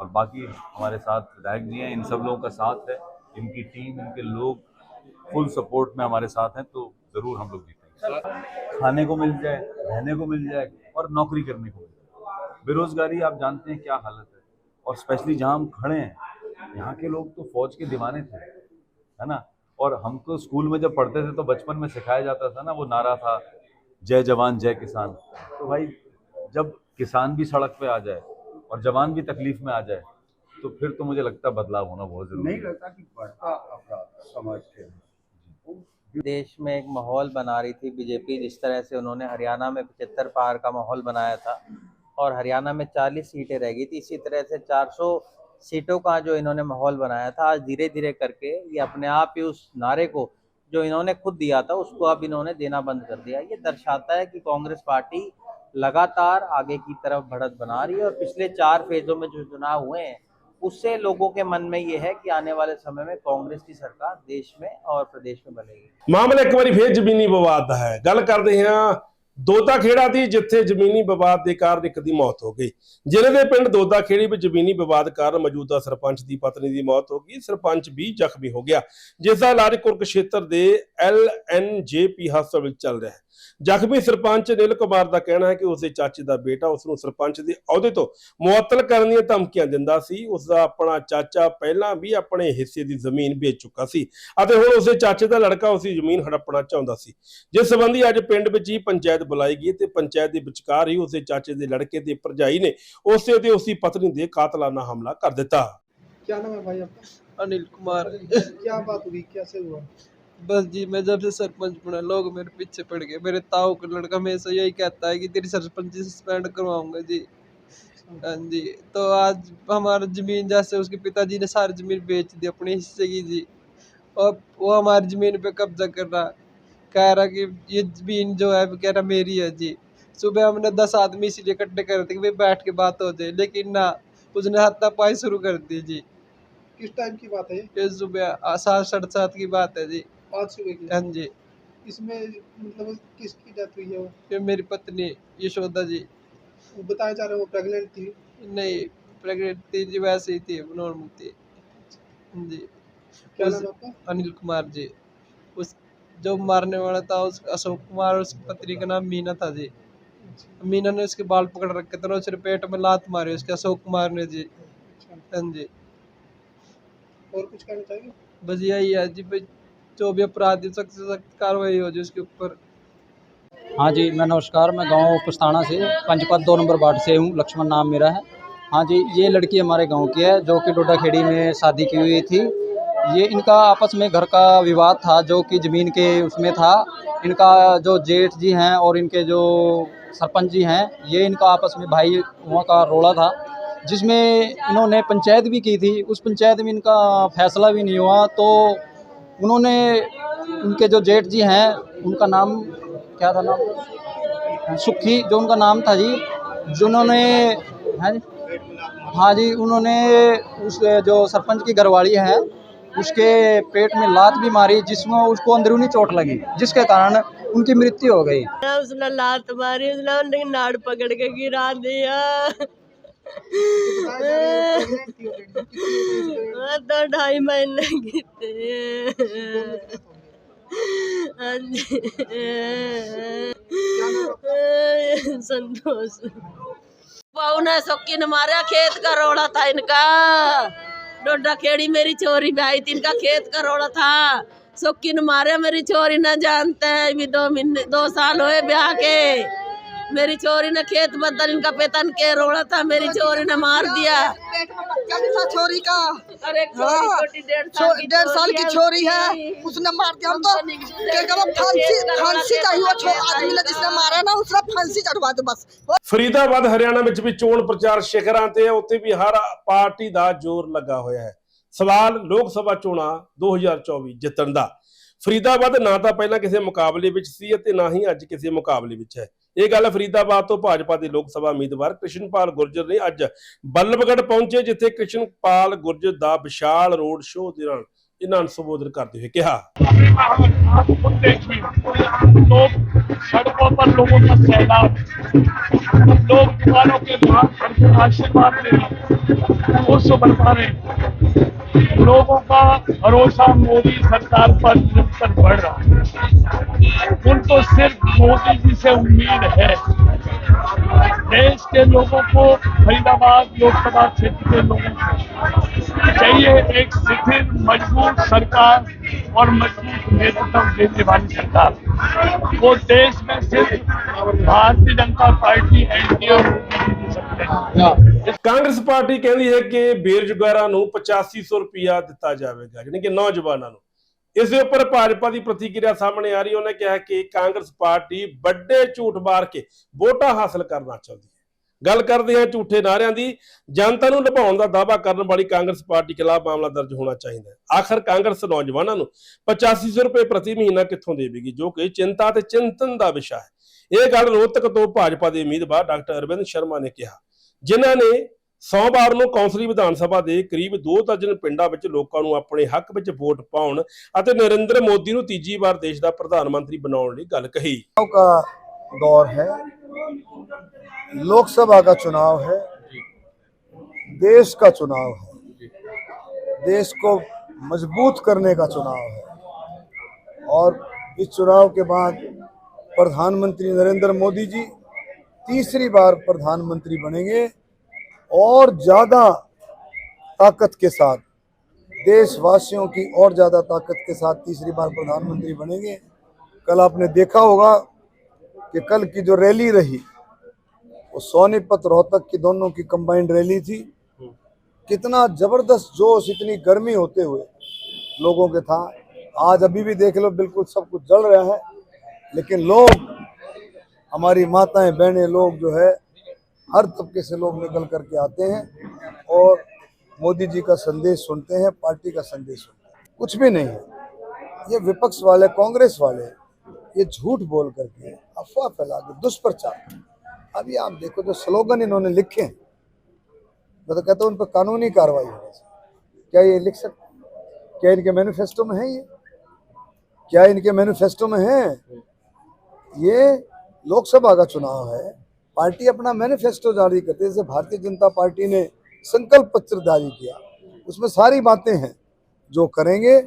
और बाकी हमारे साथ विधायक जी हैं, इन सब लोगों का साथ है, इनकी टीम, इनके लोग फुल सपोर्ट में हमारे साथ हैं तो ज़रूर हम लोग जीतेंगे। खाने को मिल जाए, रहने को मिल जाए और नौकरी करने को मिल जाए। बेरोजगारी, आप जानते हैं क्या हालत है। और स्पेशली जहाँ हम खड़े हैं, यहाँ के लोग तो फौज के दीवाने थे, है ना। और हमको स्कूल में जब पढ़ते थे तो बचपन में सिखाया जाता था ना, वो नारा था जय जवान जय किसान। तो भाई जब किसान भी सड़क पे आ जाए और जवान भी तकलीफ़ में आ जाए तो फिर तो मुझे लगता है बदलाव होना बहुत ज़रूरी है। देश में एक माहौल बना रही थी बीजेपी जिस तरह से उन्होंने हरियाणा में पचहत्तर पार का माहौल बनाया था और हरियाणा में 40 सीटें रह गई थी। इसी तरह से 400 सीटों का जो इन्होंने माहौल बनाया था आज धीरे धीरे करके ये अपने आप ही उस नारे को जो इन्होंने खुद दिया था, उसको अब इन्होंने देना बंद कर दिया। ये दर्शाता है कि कांग्रेस पार्टी लगातार आगे की तरफ़ बढ़त बना रही है और पिछले चार फेजों में जो चुनाव हुए हैं, उससे लोगों के मन में ये है कि आने वाले समय में कांग्रेस की सरकार देश में और प्रदेश में बनेगी। मामला एक बार फिर जमीनी विवाद है। गल करते हैं ਦੋਦਾ ਖੇੜਾ ਦੀ ਜਿੱਥੇ ਜ਼ਮੀਨੀ ਵਿਵਾਦ ਦੇ ਕਾਰਨ ਇੱਕ ਦੀ ਮੌਤ ਹੋ ਗਈ। ਜ਼ਿਲ੍ਹੇ ਦੇ ਪਿੰਡ ਦੋਦਾ ਖੇੜੀ ਵਿੱਚ ਜ਼ਮੀਨੀ ਵਿਵਾਦ ਕਾਰਨ ਮੌਜੂਦਾ ਸਰਪੰਚ ਦੀ ਪਤਨੀ ਦੀ ਮੌਤ ਹੋ ਗਈ। ਸਰਪੰਚ ਵੀ ਜ਼ਖਮੀ ਹੋ ਗਿਆ ਜਿਸ ਦਾ ਇਲਾਜ ਕੁਰਕਸ਼ੇਤਰ ਦੇ ਐਲ ਐਨ ਜੇ ਪੀ ਹਸਪਤਾਲ ਵਿੱਚ ਚੱਲ ਰਿਹਾ ਹੈ। ਜ਼ਖਮੀ ਸਰਪੰਚ ਨਿਲ ਕੁਮਾਰ ਦਾ ਕਹਿਣਾ ਹੈ ਕਿ ਉਸਦੇ ਚਾਚੇ ਦਾ ਬੇਟਾ ਉਸ ਨੂੰ ਸਰਪੰਚ ਦੇ ਅਹੁਦੇ ਤੋਂ ਮੁਅੱਤਲ ਕਰਨ ਦੀਆਂ ਧਮਕੀਆਂ ਦਿੰਦਾ ਸੀ ਉਸ ਦਾ ਆਪਣਾ ਚਾਚਾ ਪਹਿਲਾਂ ਵੀ ਆਪਣੇ ਹਿੱਸੇ ਦੀ ਜ਼ਮੀਨ ਵੇਚ ਚੁੱਕਾ ਸੀ ਅਤੇ ਹੁਣ ਉਸਦੇ ਚਾਚੇ ਦਾ ਲੜਕਾ ਉਸਦੀ ਜ਼ਮੀਨ ਹੜੱਪਣਾ ਚਾਹੁੰਦਾ ਸੀ ਜਿਸ ਸੰਬੰਧੀ ਅੱਜ ਪਿੰਡ ਵਿੱਚ ਹੀ ਪੰਚਾਇਤ ਬੁਲਾਈ ਗਈ ਤੇ ਪੰਚਾਇਤ ਦੇ ਵਿਚਕਾਰ ਹੀ ਉਸਦੇ ਚਾਚੇ ਦੇ ਲੜਕੇ ਤੇ ਭਰਜਾਈ ਨੇ ਉਸੇ ਤੇ ਉਸਦੀ ਪਤਨੀ ਦੇ ਕਾਤਲਾਨਾ ਹਮਲਾ ਕਰ ਦਿੱਤਾ क्या नाम है भाई आपका अनिल कुमार क्या बात हुई कैसे हुआ बस जी मैं जब से सरपंच बना लोग मेरे पीछे पड़ गए। मेरे ताऊ का लड़का हमेशा यही कहता है कि तेरी सरपंची सस्पेंड करवाऊँगा जी। हाँ जी तो आज हमारा ज़मीन जैसे उसके पिताजी ने सारी ज़मीन बेच दी अपने हिस्से की जी। और वो हमारी ज़मीन पे कब्जा कर रहा कह रहा कि ये ज़मीन जो है वो कह रहा मेरी है जी। सुबह हमने दस आदमी इसीलिए इकट्ठे कर थे कि भाई बैठ के बात हो जाए लेकिन ना उसने हाथापाई शुरू कर दी जी। किस टाइम की बात है? ये? सुबह सात साढ़े सात की बात है जी। हाँ जी। इसमें मतलब किसकी डेथ हुई है वो? ये मेरी पत्नी यशोदा जी। वो बताया जा रहा है वो प्रेग्नेंट थी? नहीं प्रेग्नेंट थी जी वैसे ही थी नॉर्मल थी। जी। क्या उस- नाम है आपका? अनिल कुमार जी। उस जो मारने वाला था उस अशोक कुमार उसकी पत्नी का नाम मीना था जी। मीना ने उसके बाल पकड़ रखे थे उसके पेट में लात मारी उसके अशोक कुमार ने जी। हाँ जी। और कुछ कहना चाहिए बस यही है जी भाई। जो भी अपराधी सख्त से सख्त कार्रवाई हो जी उसके ऊपर। हाँ जी, मैं नमस्कार, मैं गाँव पुस्ताना से पंचपत दो नंबर वार्ड से हूँ, लक्ष्मण नाम मेरा है। हाँ जी, ये लड़की हमारे गाँव की है, जो कि डोडा खेड़ी में शादी की हुई थी। ये इनका आपस में घर का विवाद था, जो कि ज़मीन के उसमें था। इनका जो जेठ जी हैं और इनके जो सरपंच जी हैं, ये इनका आपस में भाई वहाँ का रोड़ा था, जिसमें इन्होंने पंचायत भी की थी। उस पंचायत में इनका फैसला भी नहीं हुआ तो उन्होंने उनके जो जेठ जी हैं, उनका नाम क्या था नाम? सुखी, जो उनका नाम था जी, जिन्होंने हाँ जी हाँ जी, उन्होंने उस, जो सरपंच की घरवाली है, उसके पेट में लात भी मारी, जिसमें उसको अंदरूनी चोट लगी, जिसके कारण उनकी मृत्यु हो गई। उसने लात मारी, उसने नाड़ पकड़ के गिरा दिया। तो ढाई महीने की संतोष बहू ने सौकी ने मारा खेत का रोड़ा था इनका। डोडा खेड़ी मेरी चोरी भाई थी, इनका खेत का रोड़ा था। सौकी ने मारा मेरी चोरी न जानते हैं अभी दो महीने दो साल हुए ब्याह के। मेरी चोरी ने खेत बदल इनका पेतन के रोड़ा था मेरी चोरी ने मार दिया क्या भी था छोरी का अरे छोटी हाँ, छोटी डेढ़ छो- साल की डेढ़ साल की छोरी है उसकी। उसने मार दिया हम तो क्या कहते फांसी फांसी चाहिए वो छो- आदमी ने जिसने मारा ना उसने फांसी चढ़वा दो बस ਫਰੀਦਾਬਾਦ ਹਰਿਆਣਾ ਵਿੱਚ ਵੀ ਚੋਣ ਪ੍ਰਚਾਰ ਸ਼ਿਖਰਾਂ ਤੇ ਹੈ ਉੱਥੇ ਵੀ ਹਰ ਪਾਰਟੀ ਦਾ ਜ਼ੋਰ ਲੱਗਾ ਹੋਇਆ ਹੈ ਸਵਾਲ ਲੋਕ ਸਭਾ ਚੋਣਾਂ 2024 ਜਿੱਤਣ ਦਾ ਫਰੀਦਾਬਾਦ ਨਾ ਤਾਂ ਪਹਿਲਾਂ ਕਿਸੇ ਮੁਕਾਬਲੇ ਵਿੱਚ ਸੀ ਅਤੇ ਨਾ ਹੀ ਅੱਜ ਕਿਸੇ ਮੁਕਾਬਲੇ ਵਿੱਚ ਹੈ ਇਹ ਗੱਲ ਫਰੀਦਾਬਾਦ ਤੋਂ ਭਾਜਪਾ ਦੇ ਲੋਕ ਸਭਾ ਉਮੀਦਵਾਰ ਕ੍ਰਿਸ਼ਨਪਾਲ ਗੁਰਜਰ ਨੇ ਅੱਜ ਬੱਲਬਗੜ ਪਹੁੰਚੇ, ਜਿੱਥੇ ਕ੍ਰਿਸ਼ਨਪਾਲ ਗੁਰਜਰ ਦਾ ਵਿਸ਼ਾਲ ਰੋਡ ਸ਼ੋਅ ਦੌਰਾਨ ਇਹਨਾਂ ਨੂੰ ਸੰਬੋਧਨ ਕਰਦੇ ਹੋਏ ਕਿਹਾ लोग सड़कों पर लोगों का सैलाब लोग दीवारों के बाहर खड़े होकर आशीर्वाद ले रहे खुश बरपा रहे लोगों का भरोसा मोदी सरकार पर निरंतर बढ़ रहा है उनको सिर्फ मोदी जी से उम्मीद है देश के लोगों को फरीदाबाद लोकसभा क्षेत्र के लोगों को चाहिए एक स्थिर मजबूत सरकार और मजबूत नेतृत्व देने वाली सरकार वो देश में सिर्फ भारतीय जनता पार्टी एनडीए और मोदी जी दे सकते हैं ਕਾਂਗਰਸ ਪਾਰਟੀ ਕਹਿੰਦੀ ਹੈ ਕਿ ਬੇਰੁਜ਼ਗਾਰਾਂ ਨੂੰ 8500 ਰੁਪਇਆ ਦਿੱਤਾ ਜਾਵੇਗਾ ਯਾਨੀ ਕਿ ਨੌਜਵਾਨਾਂ ਨੂੰ ਇਸ ਦੇ ਉੱਪਰ ਭਾਜਪਾ ਦੀ ਪ੍ਰਤੀਕਿਰਿਆ ਸਾਹਮਣੇ ਆ ਰਹੀ ਹੈ ਉਹਨੇ ਕਿਹਾ ਕਿ ਕਾਂਗਰਸ ਪਾਰਟੀ ਵੱਡੇ ਝੂਠ ਮਾਰ ਕੇ ਵੋਟਾਂ ਹਾਸਲ ਕਰਨਾ ਚਾਹੁੰਦੀ ਹੈ ਗੱਲ ਕਰਦੇ ਹਾਂ ਝੂਠੇ ਨਾਰਿਆਂ ਦੀ, ਜਨਤਾ ਨੂੰ ਲੁਭਾਉਣ ਦਾ ਦਾਅਵਾ ਕਰਨ ਵਾਲੀ ਕਾਂਗਰਸ ਪਾਰਟੀ ਖਿਲਾਫ ਮਾਮਲਾ ਦਰਜ ਹੋਣਾ ਚਾਹੀਦਾ ਆਖਰ ਕਾਂਗਰਸ ਨੌਜਵਾਨਾਂ ਨੂੰ 8500 ਰੁਪਏ ਪ੍ਰਤੀ ਮਹੀਨਾ ਕਿੱਥੋਂ ਦੇਵੇਗੀ, ਜੋ ਕਿ ਚਿੰਤਾ ਤੇ ਚਿੰਤਨ ਦਾ ਵਿਸ਼ਾ ਹੈ। ਇਹ ਗੱਲ ਰੋਹਤਕ ਤੋਂ ਭਾਜਪਾ ਦੇ ਉਮੀਦਵਾਰ ਡਾਕਟਰ ਅਰਵਿੰਦ ਸ਼ਰਮਾ ਨੇ ਕਿਹਾ, ਜਿਨ੍ਹਾਂ ਨੇ ਸੋਮਵਾਰ ਨੂੰ ਕੌਂਸਲੀ ਵਿਧਾਨ ਸਭਾ ਦੇ ਕਰੀਬ 2 ਦਰਜਨ ਪਿੰਡਾਂ ਵਿੱਚ ਲੋਕਾਂ ਨੂੰ ਆਪਣੇ ਹੱਕ ਵਿੱਚ ਵੋਟ ਪਾਉਣ ਅਤੇ ਨਰਿੰਦਰ ਮੋਦੀ ਨੂੰ ਤੀਜੀ ਵਾਰ ਦੇਸ਼ ਦਾ ਪ੍ਰਧਾਨ ਮੰਤਰੀ ਬਣਾਉਣ ਲਈ ਗੱਲ ਕਹੀ। ਦੌਰ ਹੈ। लोकसभा का चुनाव है। देश का चुनाव है। देश को मज़बूत करने का चुनाव है। और इस चुनाव के बाद प्रधानमंत्री नरेंद्र मोदी जी तीसरी बार प्रधानमंत्री बनेंगे और ज़्यादा ताकत के साथ देशवासियों की और ज़्यादा ताकत के साथ तीसरी बार प्रधानमंत्री बनेंगे। कल आपने देखा होगा कि कल की जो रैली रही वो सोनीपत रोहतक की दोनों की कंबाइंड रैली थी। कितना ज़बरदस्त जोश, इतनी गर्मी होते हुए लोगों के था। आज अभी भी देख लो, बिल्कुल सब कुछ जल रहा है। लेकिन लोग, हमारी माताएँ, बहनें लोग जो है, हर तबके से लोग निकल करके आते हैं और मोदी जी का संदेश सुनते हैं, पार्टी का संदेश सुनते हैं। कुछ भी नहीं है। ये विपक्ष वाले, कांग्रेस वाले, ये झूठ बोल करके अफवाह फैला के दुष्प्रचार। अभी आप देखो जो स्लोगन इन्होंने लिखे हैं, मैं तो कहता हूँ उन पर कानूनी कार्रवाई होनी चाहिए। क्या ये लिख सकते क्या इनके मैनिफेस्टो में है ये? क्या इनके मैनिफेस्टो में है? ये लोकसभा का चुनाव है, पार्टी अपना मैनिफेस्टो जारी करती जैसे भारतीय जनता पार्टी ने संकल्प पत्र जारी किया, उसमें सारी बातें हैं, जो करेंगे,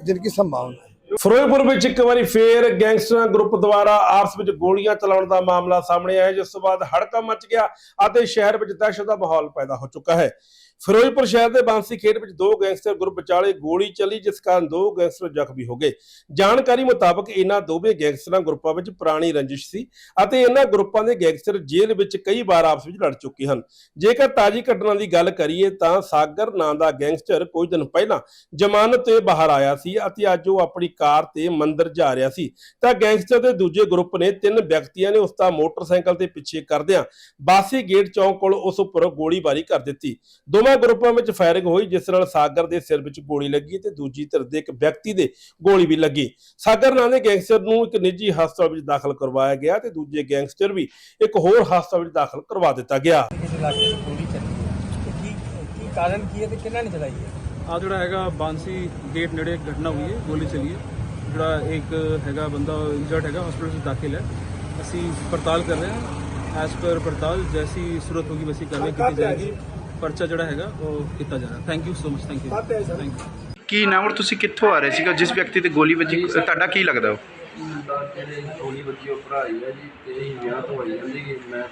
जिनकी संभावना है। ਫਿਰੋਜ਼ਪੁਰ ਵਿੱਚ ਇੱਕ ਵਾਰੀ ਫੇਰ ਗੈਂਗਸਟਰਾਂ ਗਰੁੱਪ ਦੁਆਰਾ ਆਪਸ ਵਿੱਚ ਗੋਲੀਆਂ ਚਲਾਉਣ ਦਾ ਮਾਮਲਾ ਸਾਹਮਣੇ ਆਇਆ, ਜਿਸ ਤੋਂ ਬਾਅਦ ਹੜਕਾ ਮਚ ਗਿਆ ਅਤੇ ਸ਼ਹਿਰ ਵਿੱਚ ਦਹਿਸ਼ਤ ਦਾ ਮਾਹੌਲ ਪੈਦਾ ਹੋ ਚੁੱਕਾ ਹੈ। ਫਿਰੋਜ਼ਪੁਰ ਸ਼ਹਿਰ ਦੇ ਬਾਂਸੀ ਖੇਡ ਵਿੱਚ ਦੋ ਗੈਂਗਸਟਰ ਗਰੁੱਪ ਵਿਚਾਲੇ ਗੋਲੀ ਚੱਲੀ, ਜਿਸ ਕਾਰਨ ਦੋ ਗੈਂਗਸਟਰ ਜ਼ਖਮੀ ਹੋ ਗਏ। ਜਾਣਕਾਰੀ ਮੁਤਾਬਕ ਇਹਨਾਂ ਦੋਵੇਂ ਗੈਂਗਸਟਰਾਂ ਗਰੁੱਪਾਂ ਵਿੱਚ ਪੁਰਾਣੀ ਰੰਜਿਸ਼ ਸੀ ਅਤੇ ਇਹਨਾਂ ਗਰੁੱਪਾਂ ਦੇ ਗੈਂਗਸਟਰ ਜੇਲ੍ਹ ਵਿੱਚ ਕਈ ਵਾਰ ਆਪਸ ਵਿੱਚ ਲੜ ਚੁੱਕੇ ਹਨ। ਜੇਕਰ ਤਾਜੀ ਘਟਨਾ ਦੀ ਗੱਲ ਕਰੀਏ ਤਾਂ ਸਾਗਰ ਨਾਂ ਦਾ ਗੈਂਗਸਟਰ ਕੁਝ ਦਿਨ ਪਹਿਲਾਂ ਜ਼ਮਾਨਤ ਤੇ ਬਾਹਰ ਆਇਆ ਸੀ ਅਤੇ ਅੱਜ ਉਹ ਆਪਣੀ ਕਾਰ ਤੇ ਮੰਦਰ ਜਾ ਰਿਹਾ ਸੀ। ਤਾਂ ਗੈਂਗਸਟਰ ਦੇ ਦੂਜੇ ਗਰੁੱਪ ਨੇ ਤਿੰਨ ਵਿਅਕਤੀਆਂ ਨੇ ਉਸ ਦਾ ਮੋਟਰਸਾਈਕਲ ਤੇ ਪਿੱਛੇ ਕਰਦਿਆਂ ਬਾਸੀ ਗੇਟ ਚੌਂਕ ਕੋਲ ਉਸ ਉੱਪਰ ਗੋਲੀਬਾਰੀ ਕਰ ਦਿੱਤੀ। ਦੋਵਾਂ ਗਰੁੱਪਾਂ ਵਿੱਚ ਫਾਇਰਿੰਗ ਹੋਈ ਜਿਸ ਨਾਲ ਸਾਗਰ ਦੇ ਸਿਰ ਵਿੱਚ ਗੋਲੀ ਲੱਗੀ ਤੇ ਦੂਜੀ ਧਿਰ ਦੇ ਇੱਕ ਵਿਅਕਤੀ ਦੇ ਗੋਲੀ ਵੀ ਲੱਗੀ। ਸਾਗਰ ਨਾਂ ਦੇ ਗੈਂਗਸਟਰ ਨੂੰ ਇੱਕ ਨਿੱਜੀ ਹਸਪਤਾਲ ਵਿੱਚ ਦਾਖਲ ਕਰਵਾਇਆ ਗਿਆ ਤੇ ਦੂਜੇ ਗੈਂਗਸਟਰ ਵੀ ਇੱਕ ਹੋਰ ਹਸਪਤਾਲ ਵਿੱਚ ਦਾਖਲ ਕਰਵਾ ਦਿੱਤਾ ਗਿਆ। ਕੀ ਕਾਰਨ ਕੀ ਹੈ ਤੇ ਕਿੰਨਾ ਨੇ ਚਲਾਈ ਹੈ? ਆ ਜਿਹੜਾ ਹੈਗਾ ਬਾਂਸੀ ਗੇਟ ਨੇੜੇ ਇੱਕ ਘਟਨਾ ਹੋਈ ਹੈ ਗੋਲੀ ਚੱਲੀ ਹੈ। ਜਿਹੜਾ ਇੱਕ ਹੈਗਾ ਬੰਦਾ ਇੰਜਰਡ ਹੈਗਾ ਹਸਪੀਟਲ 'ਚ ਦਾਖਲ ਹੈ। ਅਸੀਂ ਪੜਤਾਲ ਕਰ ਰਹੇ ਹਾਂ। ਐਸ ਪਰ ਪੜਤਾਲ ਜੈਸੀ ਸੂਰਤ ਹੋਗੀ ਵੈਸੀ ਕਾਰਵਾਈ ਕੀਤੀ ਜਾਏਗੀ। ਪਰਚਾ ਜਿਹੜਾ ਹੈਗਾ ਉਹ ਕੀਤਾ ਜਾ ਰਿਹਾ। Thank you so much thank you thank you ਕੀ ਨਾਮ ਔਰ ਤੁਸੀਂ ਕਿੱਥੋਂ ਆ ਰਹੇ ਸੀਗਾ? ਜਿਸ ਵਿਅਕਤੀ ਤੇ ਗੋਲੀ ਵੱਜੀ ਤੁਹਾਡਾ ਕੀ ਲੱਗਦਾ ਉਹ? ਜਿਹੜੇ ਗੋਲੀ ਵੱਜੀ ਉਹ ਭਰਾ ਹੀ ਆ ਜੀ ਤੇ ਇਹ ਵਿਆਹ ਤੋਂ ਆਈ ਜਾਂਦੀ ਕਿ ਮੈਂ।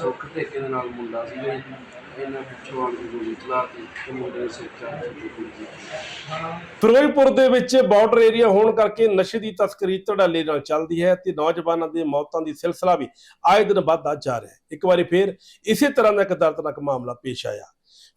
ਸੁੱਖ ਠੇਕੇ ਦੇ ਨਾਲ ਮੁੰਡਾ ਸੀਗਾ ਜੀ। ਇਹਨਾਂ ਪਿੱਛੋਂ ਆਣ ਕੇ ਗੋਲੀ ਚਲਾਤੀ ਤੇ ਮੁੰਡੇ ਦੇ ਸਿਰ ਚ ਕੇ ਗੋਲੀ ਚਲਾਈ ਫਿਰੋਜ਼ਪੁਰ ਦੇ ਵਿੱਚ ਬਾਰਡਰ ਏਰੀਆ ਹੋਣ ਕਰਕੇ ਨਸ਼ੇ ਦੀ ਤਸਕਰੀ ਧੜੱਲੇ ਨਾਲ ਚੱਲਦੀ ਹੈ ਤੇ ਨੌਜਵਾਨਾਂ ਦੇ ਮੌਤਾਂ ਦੀ ਸਿਲਸਿਲਾ ਵੀ ਆਏ ਦਿਨ ਵੱਧਦਾ ਜਾ ਰਿਹਾ ਹੈ। ਇੱਕ ਵਾਰੀ ਫੇਰ ਇਸੇ ਤਰ੍ਹਾਂ ਦਾ ਇੱਕ ਦਰਦਨਾਕ ਮਾਮਲਾ ਪੇਸ਼ ਆਇਆ।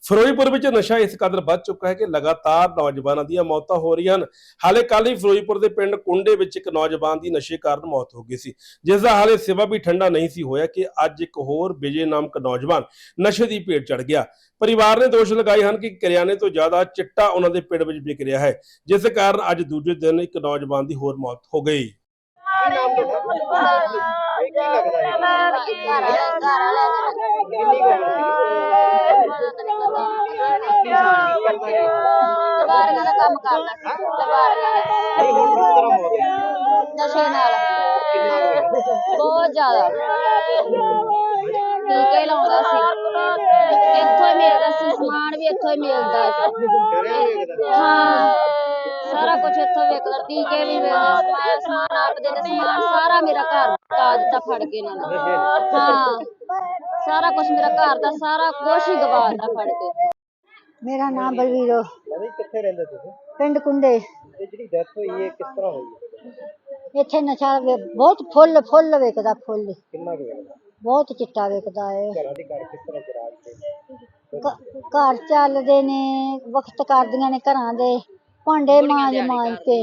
ਫਿਰੋਜ਼ਪੁਰ ਵਿੱਚ ਨਸ਼ਾ ਇਸ ਕਦਰ ਵੱਧ ਚੁੱਕਾ ਹੈ ਕਿ ਲਗਾਤਾਰ ਨੌਜਵਾਨਾਂ ਦੀਆਂ ਮੌਤਾਂ ਹੋ ਰਹੀਆਂ ਹਨ। ਹਾਲੇ ਕੱਲ੍ਹ ਹੀ ਫਿਰੋਜ਼ਪੁਰ ਦੇ ਪਿੰਡ ਕੁੰਡੇ ਵਿੱਚ ਇੱਕ ਨੌਜਵਾਨ ਦੀ ਨਸ਼ੇ ਕਾਰਨ ਮੌਤ ਹੋ ਗਈ ਸੀ। ਜਿਸ ਦਾ ਹਾਲੇ ਸਿਵਾ ਵੀ ਠੰਡਾ ਨਹੀਂ ਸੀ ਹੋਇਆ ਕਿ ਅੱਜ ਇੱਕ ਹੋਰ ਵਿਜੇ ਨਾਮਕ ਨੌਜਵਾਨ ਨਸ਼ੇ ਦੀ ਭੇਟ ਚੜ ਗਿਆ। ਪਰਿਵਾਰ ਨੇ ਦੋਸ਼ ਲਗਾਏ ਹਨ ਕਿ ਕਰਿਆਨੇ ਤੋਂ ਜ਼ਿਆਦਾ ਚਿੱਟਾ ਉਹਨਾਂ ਦੇ ਪਿੰਡ ਵਿੱਚ ਵਿਕ ਰਿਹਾ ਹੈ, ਜਿਸ ਕਾਰਨ ਅੱਜ ਦੂਜੇ ਦਿਨ ਇੱਕ ਨੌਜਵਾਨ ਦੀ ਹੋਰ ਮੌਤ ਹੋ ਗਈ। ਲਵਾਰੀਆਂ ਦਾ ਕੰਮ ਕਰਦਾ ਸੀ ਲਵਾਰੀਆਂ ਨਸ਼ੇ ਨਾਲ। ਬਹੁਤ ਜ਼ਿਆਦਾ। ਟੀਕੇ ਲਾਉਂਦਾ ਸੀ। ਇੱਥੋਂ ਹੀ ਮਿਲਦਾ ਸੀ ਸਮਾਨ ਵੀ ਇੱਥੋਂ ਹੀ ਮਿਲਦਾ ਸੀ। ਹਾਂ ਸਾਰਾ ਕੁਝ ਇੱਥੋਂ ਵਿਕਦਾ ਟੀਕੇ ਵੀ ਸਮਾਨ ਸਮਾਨ ਆਪ ਦੇ ਸਮਾਨ ਸਾਰਾ ਮੇਰਾ ਘਰ ਕਾ ਦਿੱਤਾ ਫੜ ਕੇ ਇਹਨਾਂ ਨੇ ਹਾਂ। ਸਾਰਾ ਕੁਝ ਮੇਰਾ ਘਰ ਦਾ ਸਾਰਾ ਕੁਝ ਹੀ ਗਵਾ ਦਿੱਤਾ ਫੜ ਕੇ। ਮੇਰਾ ਨਾਮ ਬਲਵੀਰੋ। ਕਿੱਥੇ ਰਹਿੰਦੇ ਤੁਸੀਂ? ਪਿੰਡ ਕੁੰਡੇ। ਤੇ ਜਿਹੜੀ ਡੈਥ ਹੋਈ ਹੈ ਕਿਸ ਤਰ੍ਹਾਂ ਹੋਈ? ਹੈ ਇੱਥੇ ਨਸ਼ਾ ਵੇ- ਬਹੁਤ ਫੁੱਲ ਫੁੱਲ ਵਿਕਦਾ ਫੁੱਲ। ਕਿੰਨਾ ਕੁ ਬਹੁਤ ਚਿੱਟਾ ਵਿਕਦਾ ਹੈ ਘਰਾਂ ਦੇ ਘਰ ਕਿਸ ਤਰ੍ਹਾਂ ਚਰਾਗ ਤੇ ਘ- ਘਰ ਚੱਲਦੇ ਨੇ ਵਕਤ ਕਰਦੀਆਂ ਨੇ ਘਰਾਂ ਦੇ। ਭਾਂਡੇ ਮਾਂਜ ਮਾਂਜ ਕੇ।